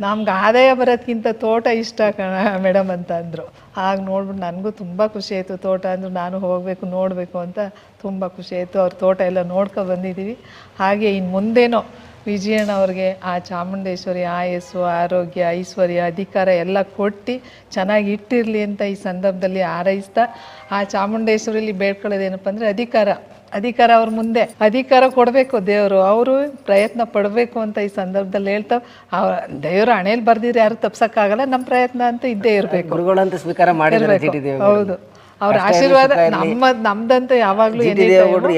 ನಮ್ಗೆ ಆದಾಯ ಬರೋದ್ಕಿಂತ ತೋಟ ಇಷ್ಟ ಕಣ ಮೇಡಮ್ ಅಂತ ಅಂದರು. ಆಗ ನೋಡ್ಬಿಟ್ಟು ನನಗೂ ತುಂಬ ಖುಷಿ ಆಯಿತು. ತೋಟ ಅಂದರು ನಾನು ಹೋಗಬೇಕು ನೋಡಬೇಕು ಅಂತ ತುಂಬ ಖುಷಿ ಆಯಿತು. ಅವ್ರ ತೋಟ ಎಲ್ಲ ನೋಡ್ಕೊ ಬಂದಿದ್ದೀವಿ ಹಾಗೆ ಇನ್ನು ಮುಂದೇನೋ ವಿಜಯಣ್ಣ ಅವ್ರಿಗೆ ಆ ಚಾಮುಂಡೇಶ್ವರಿ ಆಯಸ್ಸು ಆರೋಗ್ಯ ಐಶ್ವರ್ಯ ಅಧಿಕಾರ ಎಲ್ಲ ಕೊಟ್ಟು ಚೆನ್ನಾಗಿ ಇಟ್ಟಿರಲಿ ಅಂತ ಈ ಸಂದರ್ಭದಲ್ಲಿ ಹಾರೈಸ್ತಾ ಆ ಚಾಮುಂಡೇಶ್ವರಿಲಿ ಬೇಡ್ಕೊಳ್ಳೋದೇನಪ್ಪ ಅಂದರೆ ಅಧಿಕಾರ. ಅಧಿಕಾರ ಅವ್ರ ಮುಂದೆ. ಅಧಿಕಾರ ಕೊಡಬೇಕು ದೇವರು. ಅವರು ಪ್ರಯತ್ನ ಪಡಬೇಕು ಅಂತ ಈ ಸಂದರ್ಭದಲ್ಲಿ ಹೇಳ್ತಾ ಅವ್ರ ದೇವರು ಹಣೆಯಲ್ಲಿ ಬರ್ದಿದ್ರೆ ಯಾರು ತಪ್ಸಕ್ಕಾಗಲ್ಲ. ನಮ್ಮ ಪ್ರಯತ್ನ ಅಂತ ಇದ್ದೇ ಇರಬೇಕು. ಗುರುಗಳಂತ ಸ್ವೀಕಾರ ಮಾಡಿರಬೇಕು ಹೌದು. ಅವ್ರ ಆಶೀರ್ವಾದ ನಮ್ಮ ನಮ್ದಂತ ಯಾವಾಗ್ಲೂ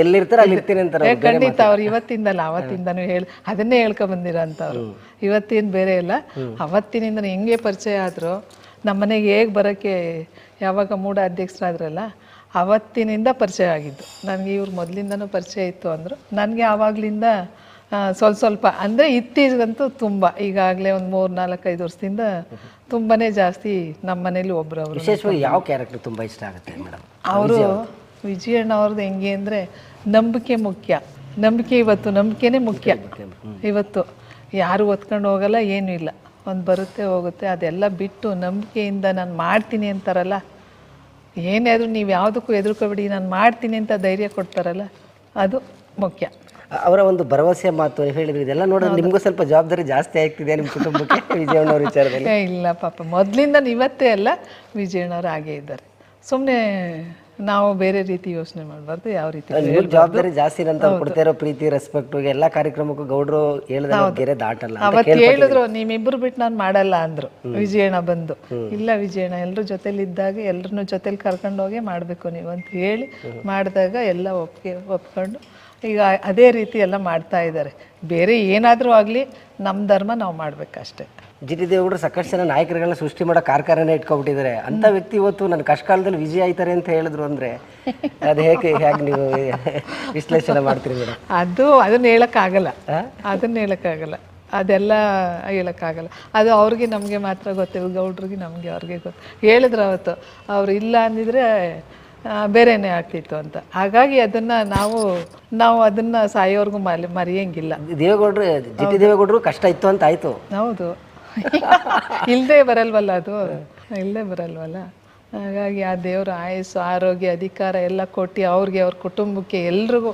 ಎಲ್ಲಿರ್ತಾರೆ ಅಲ್ಲಿ ಇರ್ತೀನಿ ಅಂತಾರೆ ಖಂಡಿತ ಅವ್ರು ಇವತ್ತಿಂದಲ್ಲ ಅವತ್ತಿಂದನೂ ಹೇಳಿ. ಅದನ್ನೇ ಹೇಳ್ಕೊ ಅವ್ರು ಇವತ್ತೇನು ಬೇರೆ ಇಲ್ಲ. ಅವತ್ತಿನಿಂದ ಹೆಂಗೆ ಪರಿಚಯ ಆದ್ರು ನಮ್ಮನೆಗೆ ಹೇಗೆ ಬರೋಕ್ಕೆ ಯಾವಾಗ ಮೂಡ ಅಧ್ಯಕ್ಷರಾದ್ರಲ್ಲ ಅವತ್ತಿನಿಂದ ಪರಿಚಯ ಆಗಿದ್ದು. ನನಗೆ ಇವ್ರ ಮೊದಲಿಂದನೂ ಪರಿಚಯ ಇತ್ತು ಅಂದರು. ನನಗೆ ಆವಾಗಲಿಂದ ಸ್ವಲ್ಪ ಸ್ವಲ್ಪ. ಅಂದರೆ ಇತ್ತೀಚೆಗಂತೂ ತುಂಬ. ಈಗಾಗಲೇ ಒಂದು ಮೂರು ನಾಲ್ಕೈದು ವರ್ಷದಿಂದ ತುಂಬಾನೇ ಜಾಸ್ತಿ ನಮ್ಮ ಮನೇಲಿ ಒಬ್ಬರವರು ಅವರು ವಿಶೇಷವಾಗಿ ಯಾವ ಕ್ಯಾರೆಕ್ಟರ್ ತುಂಬ ಇಷ್ಟ ಆಗುತ್ತೆ ಮೇಡಮ್? ಅವರು ವಿಜಯಣ್ಣ ಅವ್ರದ್ದು ಹೆಂಗೆ ಅಂದರೆ ನಂಬಿಕೆ ಮುಖ್ಯ. ನಂಬಿಕೆ ಇವತ್ತು ನಂಬಿಕೆನೇ ಮುಖ್ಯ. ಇವತ್ತು. ಯಾರು ಒತ್ಕೊಂಡು ಹೋಗಲ್ಲ ಏನೂ ಇಲ್ಲ. ಒಂದು ಬರುತ್ತೆ ಹೋಗುತ್ತೆ. ಅದೆಲ್ಲ ಬಿಟ್ಟು ನಂಬಿಕೆಯಿಂದ ನಾನು ಮಾಡ್ತೀನಿ ಅಂತಾರಲ್ಲ ಏನೇ ಆದರೂ ನೀವು ಯಾವುದಕ್ಕೂ ಎದುರ್ಕೋಬಿಡಿ ನಾನು ಮಾಡ್ತೀನಿ ಅಂತ ಧೈರ್ಯ ಕೊಡ್ತಾರಲ್ಲ ಅದು ಮುಖ್ಯ. ಅವರ ಒಂದು ಭರವಸೆ ಮಾತು ಹೇಳಿದ್ರು. ಇದೆಲ್ಲ ನೋಡಿದ್ರೆ ನಿಮ್ಗೂ ಸ್ವಲ್ಪ ಜವಾಬ್ದಾರಿ ಜಾಸ್ತಿ ಆಗ್ತಿದೆ ನಿಮ್ಮ ಕುಟುಂಬಕ್ಕೆ ವಿಜಯಣ್ಣವ್ರ ವಿಚಾರದಲ್ಲಿ. ಇಲ್ಲ ಪಾಪ. ಮೊದಲಿಂದ ಇವತ್ತೇ ಅಲ್ಲ ವಿಜಯಣ್ಣವ್ರು ಹಾಗೆ ಇದ್ದಾರೆ. ಸುಮ್ಮನೆ ನಾವು ಬೇರೆ ರೀತಿ ಯೋಚನೆ ಮಾಡಬಾರ್ದು ಯಾವ ರೀತಿ ಜವಾಬ್ದಾರಿ ಜಾಸ್ತಿ ಅಂತ ಕೊಡ್ತಾ ಇರೋ ಪ್ರೀತಿ ರೆಸ್ಪೆಕ್ಟ್ ಎಲ್ಲ ಕಾರ್ಯಕ್ರಮಕ್ಕೂ ಗೌಡ್ರು ಹೇಳಿದ ಗೆರೆ ದಾಟಲ್ಲ ಅವತ್ತು ಹೇಳಿದ್ರು ನಿಮ್ಮಿಬ್ರು ಬಿಟ್ಟು ನಾನು ಮಾಡಲ್ಲ ಅಂದ್ರು. ವಿಜಯಣ್ಣ ಬಂದು ಇಲ್ಲ ವಿಜಯಣ್ಣ ಎಲ್ಲರೂ ಜೊತೆಲಿ ಇದ್ದಾಗ ಎಲ್ಲರನ್ನೂ ಜೊತೆಲಿ ಕರ್ಕೊಂಡು ಹೋಗಿ ಮಾಡಬೇಕು ನೀವು ಅಂತ ಹೇಳಿ ಮಾಡಿದಾಗ ಎಲ್ಲ ಒಪ್ಪಿಗೆ ಒಪ್ಕೊಂಡು ಈಗ ಅದೇ ರೀತಿ ಎಲ್ಲ ಮಾಡ್ತಾ ಇದ್ದಾರೆ. ಬೇರೆ ಏನಾದರೂ ಆಗಲಿ ನಮ್ಮ ಧರ್ಮ ನಾವು ಮಾಡಬೇಕಷ್ಟೆ. ಜಿ ಟಿ ದೇವೇಗೌಡರು ಸಾಕಷ್ಟು ಜನ ನಾಯಕರುಗಳನ್ನ ಸೃಷ್ಟಿ ಮಾಡೋ ಕಾರ್ಖಾನೆ ಇಟ್ಕೊಬಿಟ್ಟಿದ್ದಾರೆ. ಅಂತ ವ್ಯಕ್ತಿ ಇವತ್ತು ನನ್ನ ಕಷ್ಟ ಕಾಲದಲ್ಲಿ ವಿಜಯ ಆಯ್ತಾರೆ ಅಂತ ಹೇಳಿದ್ರು ಅಂದ್ರೆ ಅದು ಹೇಗೆ ಹೇಗೆ ನೀವು ವಿಶ್ಲೇಷಣೆ ಮಾಡ್ತೀರಿ ಮೇಡಮ್ ಅದು ಅದನ್ನ ಹೇಳೋಕ್ಕಾಗಲ್ಲ. ಅದನ್ನ ಹೇಳಕ್ಕಾಗಲ್ಲ. ಅದೆಲ್ಲ ಹೇಳೋಕ್ಕಾಗಲ್ಲ. ಅದು ಅವ್ರಿಗೆ ನಮಗೆ ಮಾತ್ರ ಗೊತ್ತಿಲ್ಲ ಗೌಡ್ರಿಗೆ ನಮಗೆ ಅವ್ರಿಗೆ ಗೊತ್ತು. ಹೇಳಿದ್ರು ಅವತ್ತು ಅವ್ರು ಇಲ್ಲ ಅಂದಿದ್ರೆ ಬೇರೆನೇ ಆಗ್ತಿತ್ತು ಅಂತ. ಹಾಗಾಗಿ ಅದನ್ನ ನಾವು ನಾವು ಅದನ್ನ ಸಾಯೋರ್ಗು ಮರಿ ಮರೆಯಂಗಿಲ್ಲ. ದೇವೇಗೌಡರು ಜಿ ಟಿ ದೇವೇಗೌಡರು ಕಷ್ಟ ಇತ್ತು ಅಂತ ಆಯ್ತು. ಹೌದು. ಇಲ್ಲದೆ ಬರಲ್ವಲ್ಲ ಅದು? ಇಲ್ಲದೆ ಬರಲ್ವಲ್ಲ? ಹಾಗಾಗಿ ಆ ದೇವರು ಆಯಸ್ಸು ಆರೋಗ್ಯ ಅಧಿಕಾರ ಎಲ್ಲ ಕೊಟ್ಟು ಅವ್ರಿಗೆ ಅವ್ರ ಕುಟುಂಬಕ್ಕೆ ಎಲ್ರಿಗೂ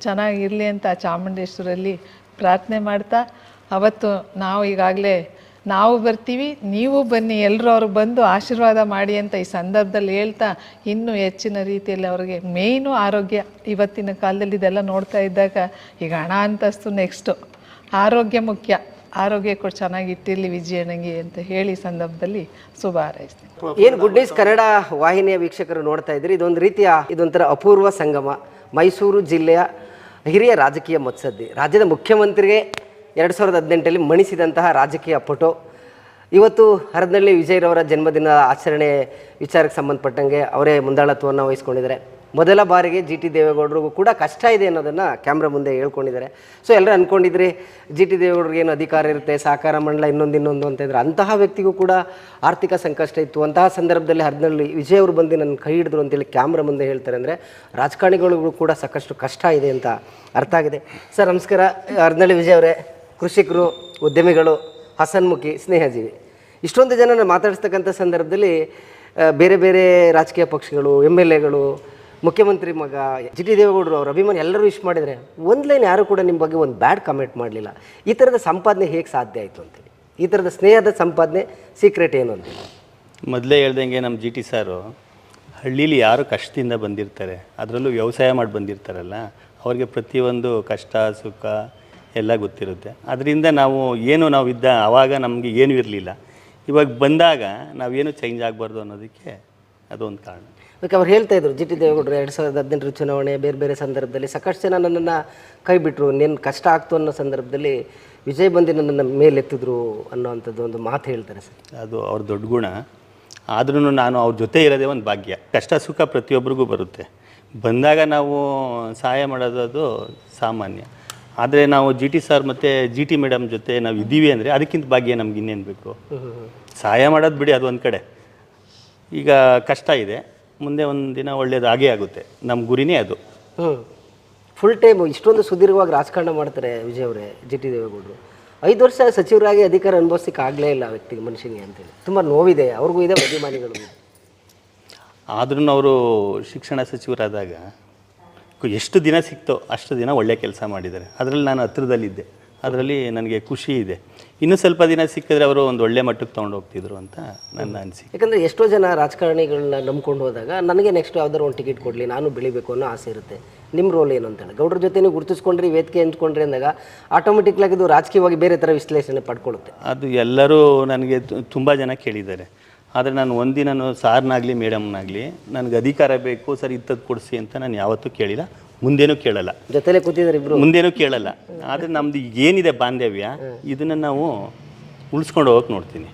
ಚೆನ್ನಾಗಿರಲಿ ಅಂತ ಚಾಮುಂಡೇಶ್ವರಲ್ಲಿ ಪ್ರಾರ್ಥನೆ ಮಾಡ್ತಾ ಅವತ್ತು ನಾವು ಈಗಾಗಲೇ ನಾವು ಬರ್ತೀವಿ, ನೀವು ಬನ್ನಿ ಎಲ್ಲರೂ ಅವ್ರಿಗೆ ಬಂದು ಆಶೀರ್ವಾದ ಮಾಡಿ ಅಂತ ಈ ಸಂದರ್ಭದಲ್ಲಿ ಹೇಳ್ತಾ ಇನ್ನೂ ಹೆಚ್ಚಿನ ರೀತಿಯಲ್ಲಿ ಅವ್ರಿಗೆ ಮೇಯ್ನು ಆರೋಗ್ಯ ಇವತ್ತಿನ ಕಾಲದಲ್ಲಿ ಇದೆಲ್ಲ ನೋಡ್ತಾ ಇದ್ದಾಗ ಈಗ ಹಣ ಅಂತಸ್ತು ನೆಕ್ಸ್ಟು ಆರೋಗ್ಯ ಮುಖ್ಯ. ಆರೋಗ್ಯ ಕೂಡ ಚೆನ್ನಾಗಿಟ್ಟಿರಲಿ ವಿಜಯನಿಗೆ ಅಂತ ಹೇಳಿ ಸಂದರ್ಭದಲ್ಲಿ ಶುಭ ಹಾರೈಸ್ತೀನಿ. ಏನು ಗುಡ್ ನ್ಯೂಸ್ ಕನ್ನಡ ವಾಹಿನಿಯ ವೀಕ್ಷಕರು ನೋಡ್ತಾ ಇದ್ರಿ, ಇದೊಂದು ರೀತಿಯ ಇದೊಂಥರ ಅಪೂರ್ವ ಸಂಗಮ. ಮೈಸೂರು ಜಿಲ್ಲೆಯ ಹಿರಿಯ ರಾಜಕೀಯ ಮತ್ಸದ್ದಿ. ರಾಜ್ಯದ ಮುಖ್ಯಮಂತ್ರಿಗೆ ಎರಡು ಸಾವಿರದ ಹದಿನೆಂಟಲ್ಲಿ ಮಣಿಸಿದಂತಹ ರಾಜಕೀಯ ಪಟು ಇವತ್ತು ಹರದನಹಳ್ಳಿ ವಿಜಯರವರ ಜನ್ಮದಿನ ಆಚರಣೆ ವಿಚಾರಕ್ಕೆ ಸಂಬಂಧಪಟ್ಟಂಗೆ ಅವರೇ ಮುಂದಾಳತ್ವವನ್ನು ವಹಿಸ್ಕೊಂಡಿದ್ದಾರೆ. ಮೊದಲ ಬಾರಿಗೆ ಜಿ ಟಿ ದೇವೇಗೌಡರಿಗೂ ಕೂಡ ಕಷ್ಟ ಇದೆ ಅನ್ನೋದನ್ನು ಕ್ಯಾಮ್ರಾ ಮುಂದೆ ಹೇಳ್ಕೊಂಡಿದ್ದಾರೆ. ಸೊ ಎಲ್ಲರೂ ಅಂದ್ಕೊಂಡಿದ್ರಿ ಜಿ ಟಿ ಏನು ಅಧಿಕಾರ ಇರುತ್ತೆ, ಸಹಕಾರ ಮಂಡಲ ಇನ್ನೊಂದು ಇನ್ನೊಂದು ಅಂತ ಇದ್ರೆ ಅಂತಹ ವ್ಯಕ್ತಿಗೂ ಕೂಡ ಆರ್ಥಿಕ ಸಂಕಷ್ಟ ಇತ್ತು. ಅಂತಹ ಸಂದರ್ಭದಲ್ಲಿ ಹರದನಹಳ್ಳಿ ವಿಜಯ್ ಅವರು ಬಂದು ನನ್ನ ಕೈ ಹಿಡಿದ್ರು ಅಂತೇಳಿ ಕ್ಯಾಮ್ರಾ ಮುಂದೆ ಹೇಳ್ತಾರೆ ಅಂದರೆ ರಾಜಕಾರಣಿಗಳಿಗೂ ಕೂಡ ಸಾಕಷ್ಟು ಕಷ್ಟ ಇದೆ ಅಂತ ಅರ್ಥ ಆಗಿದೆ. ಸರ್, ನಮಸ್ಕಾರ. ಹರ್ದನಳ್ಳಿ ವಿಜಯ್ ಅವರೇ. ಕೃಷಿಕರು, ಉದ್ಯಮಿಗಳು, ಹಸನ್ಮುಖಿ, ಸ್ನೇಹಜೀವಿ. ಇಷ್ಟೊಂದು ಜನನ ಮಾತಾಡಿಸ್ತಕ್ಕಂಥ ಸಂದರ್ಭದಲ್ಲಿ ಬೇರೆ ಬೇರೆ ರಾಜಕೀಯ ಪಕ್ಷಗಳು ಎಂ ಎಲ್ ಎಗಳು ಮುಖ್ಯಮಂತ್ರಿ ಮಗ, ಜಿ ಟಿ ದೇವೇಗೌಡರು ಅವರು ಅಭಿಮಾನಿ ಎಲ್ಲರೂ ವಿಶ್ ಮಾಡಿದರೆ, ಒಂದು ಲೈನ್ ಯಾರು ಕೂಡ ನಿಮ್ಮ ಬಗ್ಗೆ ಒಂದು ಬ್ಯಾಡ್ ಕಮೆಂಟ್ ಮಾಡಲಿಲ್ಲ. ಈ ಥರದ ಸಂಪಾದನೆ ಹೇಗೆ ಸಾಧ್ಯ ಆಯಿತು ಅಂತೇಳಿ ಈ ಥರದ ಸ್ನೇಹದ ಸಂಪಾದನೆ ಸೀಕ್ರೆಟ್ ಏನು ಅಂತ ಮೊದಲೇ ಹೇಳ್ದಂಗೆ ನಮ್ಮ ಜಿ ಟಿ ಸಾರು, ಹಳ್ಳೀಲಿ ಯಾರು ಕಷ್ಟದಿಂದ ಬಂದಿರ್ತಾರೆ, ಅದರಲ್ಲೂ ವ್ಯವಸಾಯ ಮಾಡಿ ಬಂದಿರ್ತಾರಲ್ಲ, ಅವ್ರಿಗೆ ಪ್ರತಿಯೊಂದು ಕಷ್ಟ, ಸುಖ ಎಲ್ಲ ಗೊತ್ತಿರುತ್ತೆ. ಅದರಿಂದ ನಾವು ಏನು ನಾವು ಇದ್ದ ಆವಾಗ ನಮಗೆ ಏನೂ ಇರಲಿಲ್ಲ. ಇವಾಗ ಬಂದಾಗ ನಾವೇನು ಚೇಂಜ್ ಆಗಬಾರ್ದು ಅನ್ನೋದಕ್ಕೆ ಅದೊಂದು ಕಾರಣ. ಅದಕ್ಕೆ ಅವ್ರು ಹೇಳ್ತಾ ಇದ್ರು ಜಿ ಟಿ ದೇವೇಗೌಡರು ಎರಡು ಸಾವಿರದ ಹದಿನೆಂಟರ ಚುನಾವಣೆ ಬೇರೆ ಬೇರೆ ಸಂದರ್ಭದಲ್ಲಿ ಸಾಕಷ್ಟು ಜನ ನನ್ನನ್ನು ಕೈ ಬಿಟ್ಟರು ನೇನು ಕಷ್ಟ ಆಗ್ತು ಅನ್ನೋ ಸಂದರ್ಭದಲ್ಲಿ ವಿಜಯ್ ಬಂದು ನನ್ನನ್ನು ಮೇಲೆತ್ತಿದ್ರು ಅನ್ನೋವಂಥದ್ದು ಒಂದು ಮಾತು ಹೇಳ್ತಾರೆ ಸರ್. ಅದು ಅವ್ರ ದೊಡ್ಡ ಗುಣ. ಆದ್ರೂ ನಾನು ಅವ್ರ ಜೊತೆ ಇರೋದೇ ಒಂದು ಭಾಗ್ಯ. ಕಷ್ಟ ಸುಖ ಪ್ರತಿಯೊಬ್ಬರಿಗೂ ಬರುತ್ತೆ. ಬಂದಾಗ ನಾವು ಸಹಾಯ ಮಾಡೋದು ಅದು ಸಾಮಾನ್ಯ. ಆದರೆ ನಾವು ಜಿ ಟಿ ಸರ್ ಮತ್ತು ಜಿ ಟಿ ಮೇಡಮ್ ಜೊತೆ ನಾವು ಇದ್ದೀವಿ ಅಂದರೆ ಅದಕ್ಕಿಂತ ಭಾಗ್ಯ ನಮ್ಗೆ ಇನ್ನೇನು ಬೇಕು? ಸಹಾಯ ಮಾಡೋದು ಬಿಡಿ ಅದು ಒಂದು ಕಡೆ. ಈಗ ಕಷ್ಟ ಇದೆ. ಮುಂದೆ ಒಂದು ದಿನ ಒಳ್ಳೇದು ಆಗೇ ಆಗುತ್ತೆ. ನಮ್ಮ ಗುರಿನೇ ಅದು. ಹ್ಞೂ ಫುಲ್ ಟೈಮ್ ಇಷ್ಟೊಂದು ಸುದೀರ್ಘವಾಗಿ ರಾಜಕಾರಣ ಮಾಡ್ತಾರೆ ವಿಜಯ್ ಅವರೇ ಜಿ ಟಿ ದೇವೇಗೌಡರು. ಐದು ವರ್ಷ ಸಚಿವರಾಗಿ ಅಧಿಕಾರ ಅನುಭವಿಸಕ್ಕೆ ಆಗಲೇ ಇಲ್ಲ ವ್ಯಕ್ತಿ ವ್ಯಕ್ತಿಗೆ ಮನುಷ್ಯನಿಗೆ ಅಂತೇಳಿ. ತುಂಬ ನೋವಿದೆ ಅವ್ರಿಗೂ ಇದೆ ಅಭಿಮಾನಿಗಳು ಆದ್ರೂ ಅವರು ಶಿಕ್ಷಣ ಸಚಿವರಾದಾಗ ಎಷ್ಟು ದಿನ ಸಿಕ್ತೋ ಅಷ್ಟು ದಿನ ಒಳ್ಳೆ ಕೆಲಸ ಮಾಡಿದ್ದಾರೆ. ಅದರಲ್ಲಿ ನಾನು ಹತ್ತಿರದಲ್ಲಿದ್ದೆ ಅದರಲ್ಲಿ ನನಗೆ ಖುಷಿ ಇದೆ. ಇನ್ನೂ ಸ್ವಲ್ಪ ದಿನ ಸಿಕ್ಕಿದ್ರೆ ಅವರು ಒಂದು ಒಳ್ಳೆ ಮಟ್ಟಕ್ಕೆ ತೊಗೊಂಡು ಹೋಗ್ತಿದ್ರು ಅಂತ ನನ್ನ ಅನಿಸಿಕೆ. ಯಾಕಂದರೆ ಎಷ್ಟೋ ಜನ ರಾಜಕಾರಣಿಗಳನ್ನ ನಂಬ್ಕೊಂಡು ಹೋದಾಗ ನನಗೆ ನೆಕ್ಸ್ಟ್ ಯಾವ್ದಾದ್ರು ಒಂದು ಟಿಕೆಟ್ ಕೊಡಲಿ ನಾನು ಬೆಳಿಬೇಕು ಅನ್ನೋ ಆಸೆ ಇರುತ್ತೆ. ನಿಮ್ಮ ರೋಲ್ ಏನು? ಅಂತೇಳಿ. ಗೌಡ್ರ ಜೊತೆ ನೀವು ಗುರುತಿಸ್ಕೊಂಡ್ರಿ ವೇದಿಕೆ ಹಂಚ್ಕೊಂಡ್ರಿ ಅಂದಾಗ ಆಟೋಮೆಟಿಕ್ಲಾಗಿ ಇದು ರಾಜಕೀಯವಾಗಿ ಬೇರೆ ಥರ ವಿಶ್ಲೇಷಣೆ ಪಡ್ಕೊಳ್ಳುತ್ತೆ. ಅದು ಎಲ್ಲರೂ ನನಗೆ ತುಂಬ ಜನ ಕೇಳಿದ್ದಾರೆ. ಆದರೆ ನಾನು ಒಂದಿನ ಸಾರ್ನಾಗಲಿ ಮೇಡಮ್ನಾಗಲಿ ನನಗೆ ಅಧಿಕಾರ ಬೇಕು ಸರ್ ಇಂಥದ್ದು ಕೊಡಿಸಿ ಅಂತ ನಾನು ಯಾವತ್ತೂ ಕೇಳಿಲ್ಲ ಮುಂದೇನೂ ಕೇಳಲ್ಲ. ಜೊತೆಲೆ ಕೂತಿದ್ದಾರೆ ಇಬ್ರು? ಮುಂದೇನೂ ಕೇಳಲ್ಲ. ಆದರೆ ನಮ್ದು ಏನಿದೆ ಬಾಂಧವ್ಯ ಇದನ್ನು ನಾವು ಉಳಿಸ್ಕೊಂಡು ಹೋಗಕ್ಕೆ ನೋಡ್ತೀನಿ.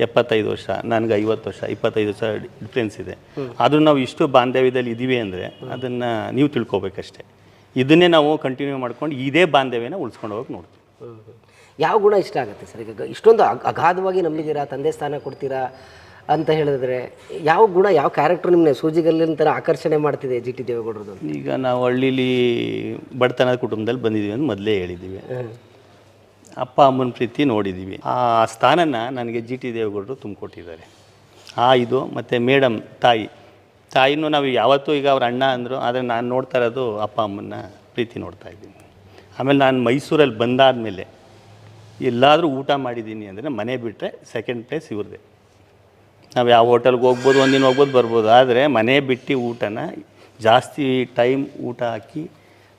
ಎಪ್ಪತ್ತೈದು ವರ್ಷ ನನಗೆ ಐವತ್ತು ವರ್ಷ ಇಪ್ಪತ್ತೈದು ವರ್ಷ ಡಿಫ್ರೆನ್ಸ್ ಇದೆ. ಆದರೂ ನಾವು ಇಷ್ಟು ಬಾಂಧವ್ಯದಲ್ಲಿ ಇದ್ದೀವಿ ಅಂದರೆ ಅದನ್ನು ನೀವು ತಿಳ್ಕೊಬೇಕಷ್ಟೆ. ಇದನ್ನೇ ನಾವು ಕಂಟಿನ್ಯೂ ಮಾಡ್ಕೊಂಡು ಇದೇ ಬಾಂಧವ್ಯನ ಉಳಿಸ್ಕೊಂಡು ಹೋಗಕ್ಕೆ ನೋಡ್ತೀವಿ. ಯಾವ ಗುಣ ಇಷ್ಟ ಆಗುತ್ತೆ ಸರ್? ಈಗ ಇಷ್ಟೊಂದು ಅಗ್- ಅಗಾಧವಾಗಿ ನಂಬಿದ್ದೀರಾ ತಂದೆ ಸ್ಥಾನ ಕೊಡ್ತೀರಾ? ಅಂತ ಹೇಳಿದ್ರೆ ಯಾವ ಗುಣ ಯಾವ ಕ್ಯಾರೆಕ್ಟರ್ ನಿಮ್ಮನ್ನ ಸೂಜಿಗಲ್ಲಿ ಥರ ಆಕರ್ಷಣೆ ಮಾಡ್ತಿದೆ ಜಿ ಟಿ ದೇವೇಗೌಡರದು ಈಗ ನಾವು ಹಳ್ಳಿಲಿ ಬಡತನದ ಕುಟುಂಬದಲ್ಲಿ ಬಂದಿದ್ದೀವಿ ಅಂತ ಮೊದಲೇ ಹೇಳಿದ್ದೀವಿ. ಅಪ್ಪ ಅಮ್ಮನ ಪ್ರೀತಿ ನೋಡಿದ್ದೀವಿ. ಆ ಸ್ಥಾನನ ನನಗೆ ಜಿ ಟಿ ದೇವೇಗೌಡರು ತುಂಬಿಕೊಟ್ಟಿದ್ದಾರೆ. ಆ ಇದು ಮತ್ತು ಮೇಡಮ್ ತಾಯಿ. ತಾಯಿನೂ ನಾವು ಯಾವತ್ತೂ ಈಗ ಅವ್ರ ಅಣ್ಣ ಅಂದರು ಆದರೆ ನಾನು ನೋಡ್ತಾ ಇರೋದು ಅಪ್ಪ ಅಮ್ಮನ ಪ್ರೀತಿ ನೋಡ್ತಾ ಇದ್ದೀನಿ. ಆಮೇಲೆ ನಾನು ಮೈಸೂರಲ್ಲಿ ಬಂದಾದಮೇಲೆ ಎಲ್ಲಾದರೂ ಊಟ ಮಾಡಿದ್ದೀನಿ ಅಂದರೆ ಮನೆ ಬಿಟ್ಟರೆ ಸೆಕೆಂಡ್ ಪ್ಲೇಸ್ ಇವ್ರದ್ದೇ. ನಾವು ಯಾವ ಹೋಟೆಲ್ಗೆ ಹೋಗ್ಬೋದು ಒಂದಿನ ಹೋಗ್ಬೋದು ಬರ್ಬೋದು. ಆದರೆ ಮನೆ ಬಿಟ್ಟು ಊಟನ ಜಾಸ್ತಿ ಟೈಮ್ ಊಟ ಹಾಕಿ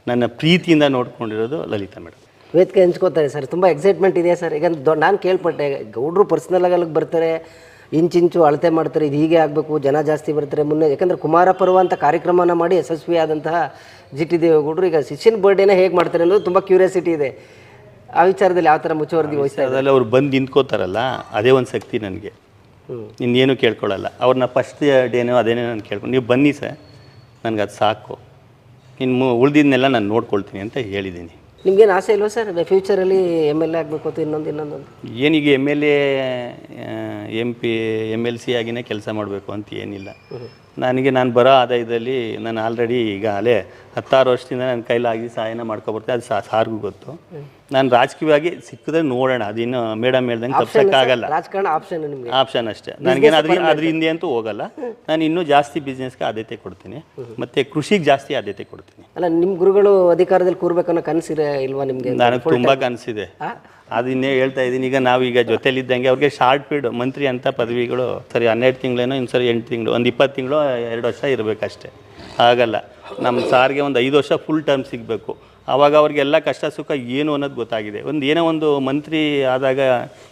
ನನ್ನ ಪ್ರೀತಿಯಿಂದ ನೋಡ್ಕೊಂಡಿರೋದು ಲಲಿತಾ ಮೇಡಮ್. ವೇದಿಕೆ ಹಂಚ್ಕೋತಾರೆ ಸರ್. ತುಂಬ ಎಕ್ಸೈಟ್ಮೆಂಟ್ ಇದೆ ಸರ್. ಈಗ ನಾನು ಕೇಳ್ಪಟ್ಟೆ ಗೌಡ್ರು ಪರ್ಸ್ನಲ್ ಆಗಿ ಅಲ್ಲಿಗೆ ಬರ್ತಾರೆ ಇಂಚಿಂಚು ಅಳತೆ ಮಾಡ್ತಾರೆ ಇದು ಹೀಗೆ ಆಗಬೇಕು ಜನ ಜಾಸ್ತಿ ಬರ್ತಾರೆ ಮುನ್ನೆ. ಯಾಕಂದರೆ ಕುಮಾರ ಪರ್ವ ಅಂತ ಕಾರ್ಯಕ್ರಮನ ಮಾಡಿ ಯಶಸ್ವಿಯಾದಂತಹ ಜಿ ಟಿ ದೇವೇಗೌಡರು ಈಗ ಶಿಷ್ಯನ ಬರ್ಡೇನ ಹೇಗೆ ಮಾಡ್ತಾರೆ ಅನ್ನೋದು ತುಂಬ ಕ್ಯೂರಿಯಾಸಿಟಿ ಇದೆ. ಆ ವಿಚಾರದಲ್ಲಿ ಯಾವ ಥರ ಮುಚ್ಚುವರ್ದಿ ವಹಿಸ್ತಾರೆ ಅವ್ರು ಬಂದು ನಿಂತ್ಕೋತಾರಲ್ಲ ಅದೇ ಒಂದು ಶಕ್ತಿ ನನಗೆ. ಇನ್ನೇನು ಕೇಳ್ಕೊಳ್ಳಲ್ಲ. ಅವ್ರನ್ನ ಫಸ್ಟ್ ಡೇನೋ ಅದೇನೋ ನಾನು ಕೇಳ್ಕೊಂಡು ನೀವು ಬನ್ನಿ ಸರ್. ನನಗೆ ಅದು ಸಾಕು. ಇನ್ನು ಉಳಿದಿದ್ದನ್ನೆಲ್ಲ ನಾನು ನೋಡ್ಕೊಳ್ತೀನಿ ಅಂತ ಹೇಳಿದ್ದೀನಿ. ನಿಮ್ಗೇನು ಆಸೆ ಇಲ್ವಾ ಸರ್? ಫ್ಯೂಚರಲ್ಲಿ ಎಂ ಎಲ್ ಎ ಆಗಬೇಕು ಅಂತ ಇನ್ನೊಂದು ಇನ್ನೊಂದು? ಏನೀಗ M L A M P M L C ಆಗಿನೇ ಕೆಲಸ ಮಾಡಬೇಕು ಅಂತ ಏನಿಲ್ಲ. ನನಗೆ ನಾನು ಬರೋ ಆದಾಯದಲ್ಲಿ ನಾನು ಆಲ್ರೆಡಿ ಈಗ ಅಲ್ಲೇ ಹತ್ತಾರು ವರ್ಷದಿಂದ ನನ್ನ ಕೈಲಾಗಿ ಸಹಾಯನ ಮಾಡ್ಕೊಬರ್ತೀನಿ ಅದು ಸಾರ್ಗೂ ಗೊತ್ತು. ನಾನು ರಾಜಕೀಯವಾಗಿ ಸಿಕ್ಕಿದ್ರೆ ನೋಡೋಣ. ಅದೇನು ಮೇಡಮ್ ಹೇಳ್ದಂಗೆ ತಪ್ಸೋಕ್ಕಾಗಲ್ಲ. ರಾಜಕಾರಣ ಆಪ್ಷನ್ ನಿಮಗೆ. ಆಪ್ಷನ್ ಅಷ್ಟೇ. ನನಗೇನು ಅದ್ರ ಅದ್ರ ಹಿಂದೆ ಅಂತೂ ಹೋಗಲ್ಲ. ನಾನು ಇನ್ನೂ ಜಾಸ್ತಿ ಬಿಸ್ನೆಸ್ಗೆ ಆದ್ಯತೆ ಕೊಡ್ತೀನಿ. ಮತ್ತು ಕೃಷಿಗೆ ಜಾಸ್ತಿ ಆದ್ಯತೆ ಕೊಡ್ತೀನಿ. ಅಲ್ಲ ನಿಮ್ಮ ಗುರುಗಳು ಅಧಿಕಾರದಲ್ಲಿ ಕೂರ್ಬೇಕನ್ನೋ ಕನಸಿರ ಇಲ್ವಾ ನಿಮಗೆ? ನನಗೆ ತುಂಬ ಕನಸಿದೆ. ಅದನ್ನೇ ಹೇಳ್ತಾ ಇದ್ದೀನಿ. ಈಗ ನಾವು ಈಗ ಜೊತೆಲಿದ್ದಂಗೆ ಅವ್ರಿಗೆ ಶಾರ್ಟ್ ಪೀರಿಯಡ್ ಮಂತ್ರಿ ಅಂತ ಪದವಿಗಳು ಸರಿ ಹನ್ನೆರಡು ತಿಂಗಳೇನೋ ಇನ್ನು ಸರಿ ಎಂಟು ತಿಂಗಳು ಒಂದು ಇಪ್ಪತ್ತು ತಿಂಗಳು ಎರಡು ವರ್ಷ ಇರಬೇಕಷ್ಟೇ. ಆಗಲ್ಲ ನಮ್ಮ ಸಾರಿಗೆ ಒಂದು ಐದು ವರ್ಷ ಫುಲ್ ಟರ್ಮ್ ಸಿಗಬೇಕು. ಆವಾಗ ಅವ್ರಿಗೆಲ್ಲ ಕಷ್ಟ ಸುಖ ಏನು ಅನ್ನೋದು ಗೊತ್ತಾಗಿದೆ. ಒಂದು ಏನೋ ಒಂದು ಮಂತ್ರಿ ಆದಾಗ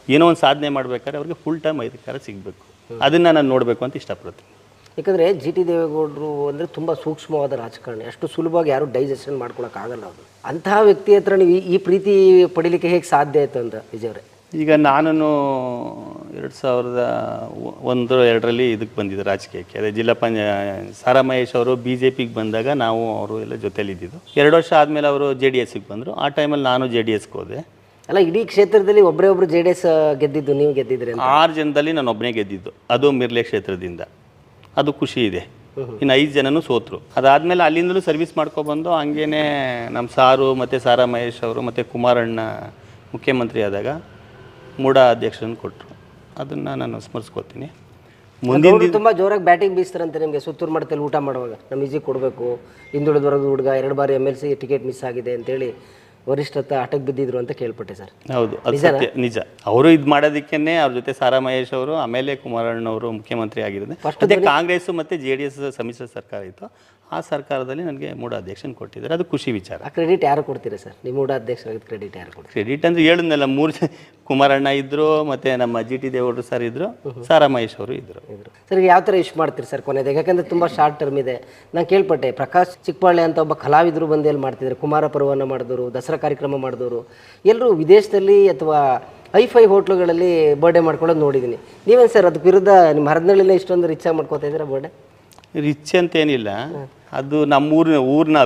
ಏನೋ ಒಂದು ಸಾಧನೆ ಮಾಡಬೇಕಾದ್ರೆ ಅವ್ರಿಗೆ ಫುಲ್ ಟೈಮ್ ಅಧಿಕಾರ ಸಿಗಬೇಕು. ಅದನ್ನು ನಾನು ನೋಡಬೇಕು ಅಂತ ಇಷ್ಟಪಡ್ತೀನಿ. ಯಾಕಂದರೆ ಜಿ ಟಿ ದೇವೇಗೌಡರು ಅಂದರೆ ತುಂಬ ಸೂಕ್ಷ್ಮವಾದ ರಾಜಕಾರಣಿ. ಅಷ್ಟು ಸುಲಭವಾಗಿ ಯಾರು ಡೈಜೆಷನ್ ಮಾಡ್ಕೊಳಕ್ಕಾಗಲ್ಲ ಅವರು. ಅಂತಹ ವ್ಯಕ್ತಿ ಹತ್ರ ನೀವು ಈ- ಪ್ರೀತಿ ಪಡೀಲಿಕ್ಕೆ ಹೇಗೆ ಸಾಧ್ಯ ಆಯಿತು ಅಂತ ವಿಜಯವ್ರೆ ಈಗ ನಾನು ಎರಡು ಸಾವಿರದ ಒಂದು ಎರಡರಲ್ಲಿ ಇದಕ್ಕೆ ಬಂದಿದ್ದು ರಾಜಕೀಯಕ್ಕೆ. ಅದೇ ಜಿಲ್ಲಾ ಪಂಚ ಸಾರಾ ಮಹೇಶ್ ಅವರು ಬಿ ಜೆ ಪಿಗೆ ಬಂದಾಗ ನಾವು ಅವರು ಎಲ್ಲ ಜೊತೆಲಿದ್ದಿದ್ದು ಎರಡು ವರ್ಷ ಆದಮೇಲೆ ಅವರು ಜೆ ಡಿ ಎಸ್ಗೆ ಬಂದರು. ಆ ಟೈಮಲ್ಲಿ ನಾನು ಜೆ ಡಿ ಎಸ್ಗೆ ಹೋದೆ. ಅಲ್ಲ ಇಡೀ ಕ್ಷೇತ್ರದಲ್ಲಿ ಒಬ್ಬರೇ ಒಬ್ಬರು ಜೆ ಡಿ ಎಸ್ ಗೆದ್ದಿದ್ದು ನೀವು ಗೆದ್ದಿದ್ರೆ ಆರು ಜನದಲ್ಲಿ ನಾನು ಒಬ್ಬನೇ ಗೆದ್ದಿದ್ದು. ಅದು ಮಿರ್ಲೆ ಕ್ಷೇತ್ರದಿಂದ. ಅದು ಖುಷಿ ಇದೆ. ಇನ್ನು ಐದು ಜನನೂ ಸೋತರು. ಅದಾದಮೇಲೆ ಅಲ್ಲಿಂದಲೂ ಸರ್ವಿಸ್ ಮಾಡ್ಕೊಬಂದು ಹಂಗೇ ನಮ್ಮ ಸಾರು ಮತ್ತು ಸಾರಾ ಮಹೇಶ್ ಅವರು ಮತ್ತು ಕುಮಾರಣ್ಣ ಮುಖ್ಯಮಂತ್ರಿ ಆದಾಗ ಮೂಡ ಅಧ್ಯಕ್ಷರನ್ನು ಕೊಟ್ಟರು. ಅದನ್ನು ನಾನು ಸ್ಮರಿಸ್ಕೋತೀನಿ. ಮುಂದಿನ ತುಂಬ ತುಂಬಾ ಜೋರಾಗಿ ಬ್ಯಾಟಿಂಗ್ ಬೀಸ್ತಾರಂತೆ ನಿಮಗೆ. ಸುತ್ತೂರು ಮಠದಲ್ಲಿ ಊಟ ಮಾಡುವಾಗ. ನಮ್ಮ ಈಜಿ ಕೊಡಬೇಕು. ಹಿಂದುಳಿದ ವರ್ಗದ ಹುಡುಗ ಎರಡು ಬಾರಿ M L C ticket miss ಆಗಿದೆ ಅಂತೇಳಿ ವರಿಷ್ಠತ ಆಟಕ್ಕೆ ಬಿದ್ದಿದ್ರು ಅಂತ ಕೇಳ್ಪಟ್ಟೆ ಸರ್. ಹೌದು ಅದು ಸತ್ಯ ನಿಜ. ಅವರು ಇದು ಮಾಡೋದಕ್ಕೇನೆ ಅವ್ರ ಜೊತೆ ಸಾರಾ ಮಹೇಶ್ ಅವರು ಆಮೇಲೆ ಕುಮಾರಣ್ಣವರು ಮುಖ್ಯಮಂತ್ರಿ ಆಗಿರೋದು ಮತ್ತೆ ಕಾಂಗ್ರೆಸ್ ಮತ್ತೆ ಜೆ ಡಿ ಎಸ್ ಸಮ್ಮಿಶ್ರ ಸರ್ಕಾರ ಇತ್ತು. ಆ ಸರ್ಕಾರದಲ್ಲಿ ನನಗೆ ಮೂಡ ಅಧ್ಯಕ್ಷನ್ ಕೊಟ್ಟಿದ್ದಾರೆ. ಅದು ಖುಷಿ ವಿಚಾರ. ಆ ಕ್ರೆಡಿಟ್ ಯಾರು ಕೊಡ್ತೀರಾ ಸರ್? ನಿಮ್ಮ ಮೂಡ ಅಧ್ಯಕ್ಷರಾಗಿ ಕ್ರೆಡಿಟ್ ಯಾರು ಕೊಡ್ತೀರಿ? ಕ್ರೆಡಿಟ್ ಅಂದ್ರೆ ಹೇಳಿದ್ನಲ್ಲ ಮೂರು ಜನ ಕುಮಾರಣ್ಣ ಇದ್ರು ಮತ್ತೆ ನಮ್ಮ ಜಿ ಟಿ ದೇವರು ಸರ್ ಇದ್ರು ಸಾರಾ ಮಹೇಶ್ ಅವರು ಇದ್ರು. ಸರ್ ಯಾವ ಥರ ಇಶ್ ಮಾಡ್ತೀರಿ ಸರ್ ಕೊನೆಯದಾಗ ಯಾಕಂದ್ರೆ ತುಂಬ ಶಾರ್ಟ್ ಟರ್ಮ್ ಇದೆ. ನಾನು ಕೇಳ್ಪಟ್ಟೆ ಪ್ರಕಾಶ್ ಚಿಕ್ಕಪಾಳೆ ಅಂತ ಒಬ್ಬ ಕಲಾವಿದರು ಬಂದು ಮಾಡ್ತಿದ್ರು. ಮಾಡ್ತಿದ್ದಾರೆ ಕುಮಾರ ಪರ್ವನ ಮಾಡಿದ್ರು ದಸರಾ ಕಾರ್ಯಕ್ರಮ ಮಾಡಿದವರು. ಎಲ್ಲರೂ ವಿದೇಶದಲ್ಲಿ ಅಥವಾ ಐಫೈ ಹೋಟ್ಲುಗಳಲ್ಲಿ ಬರ್ಡೇ ಮಾಡ್ಕೊಳ್ಳೋದು ನೋಡಿದ್ದೀನಿ. ನೀವೇನು ಸರ್ ಅದಕ್ಕೆ ವಿರುದ್ಧ ನಿಮ್ಮ ಹರದನಳ್ಳಿನ ಇಷ್ಟೊಂದು ರಿಚ್ ಆಗಿ ಮಾಡ್ಕೋತಾ ಇದ್ದೀರಾ ಬರ್ಡೇ ರಿಚ್ ಅಂತ ಏನಿಲ್ಲ ಅದು ನಮ್ಮ ಊರಿನ ಊರಿನ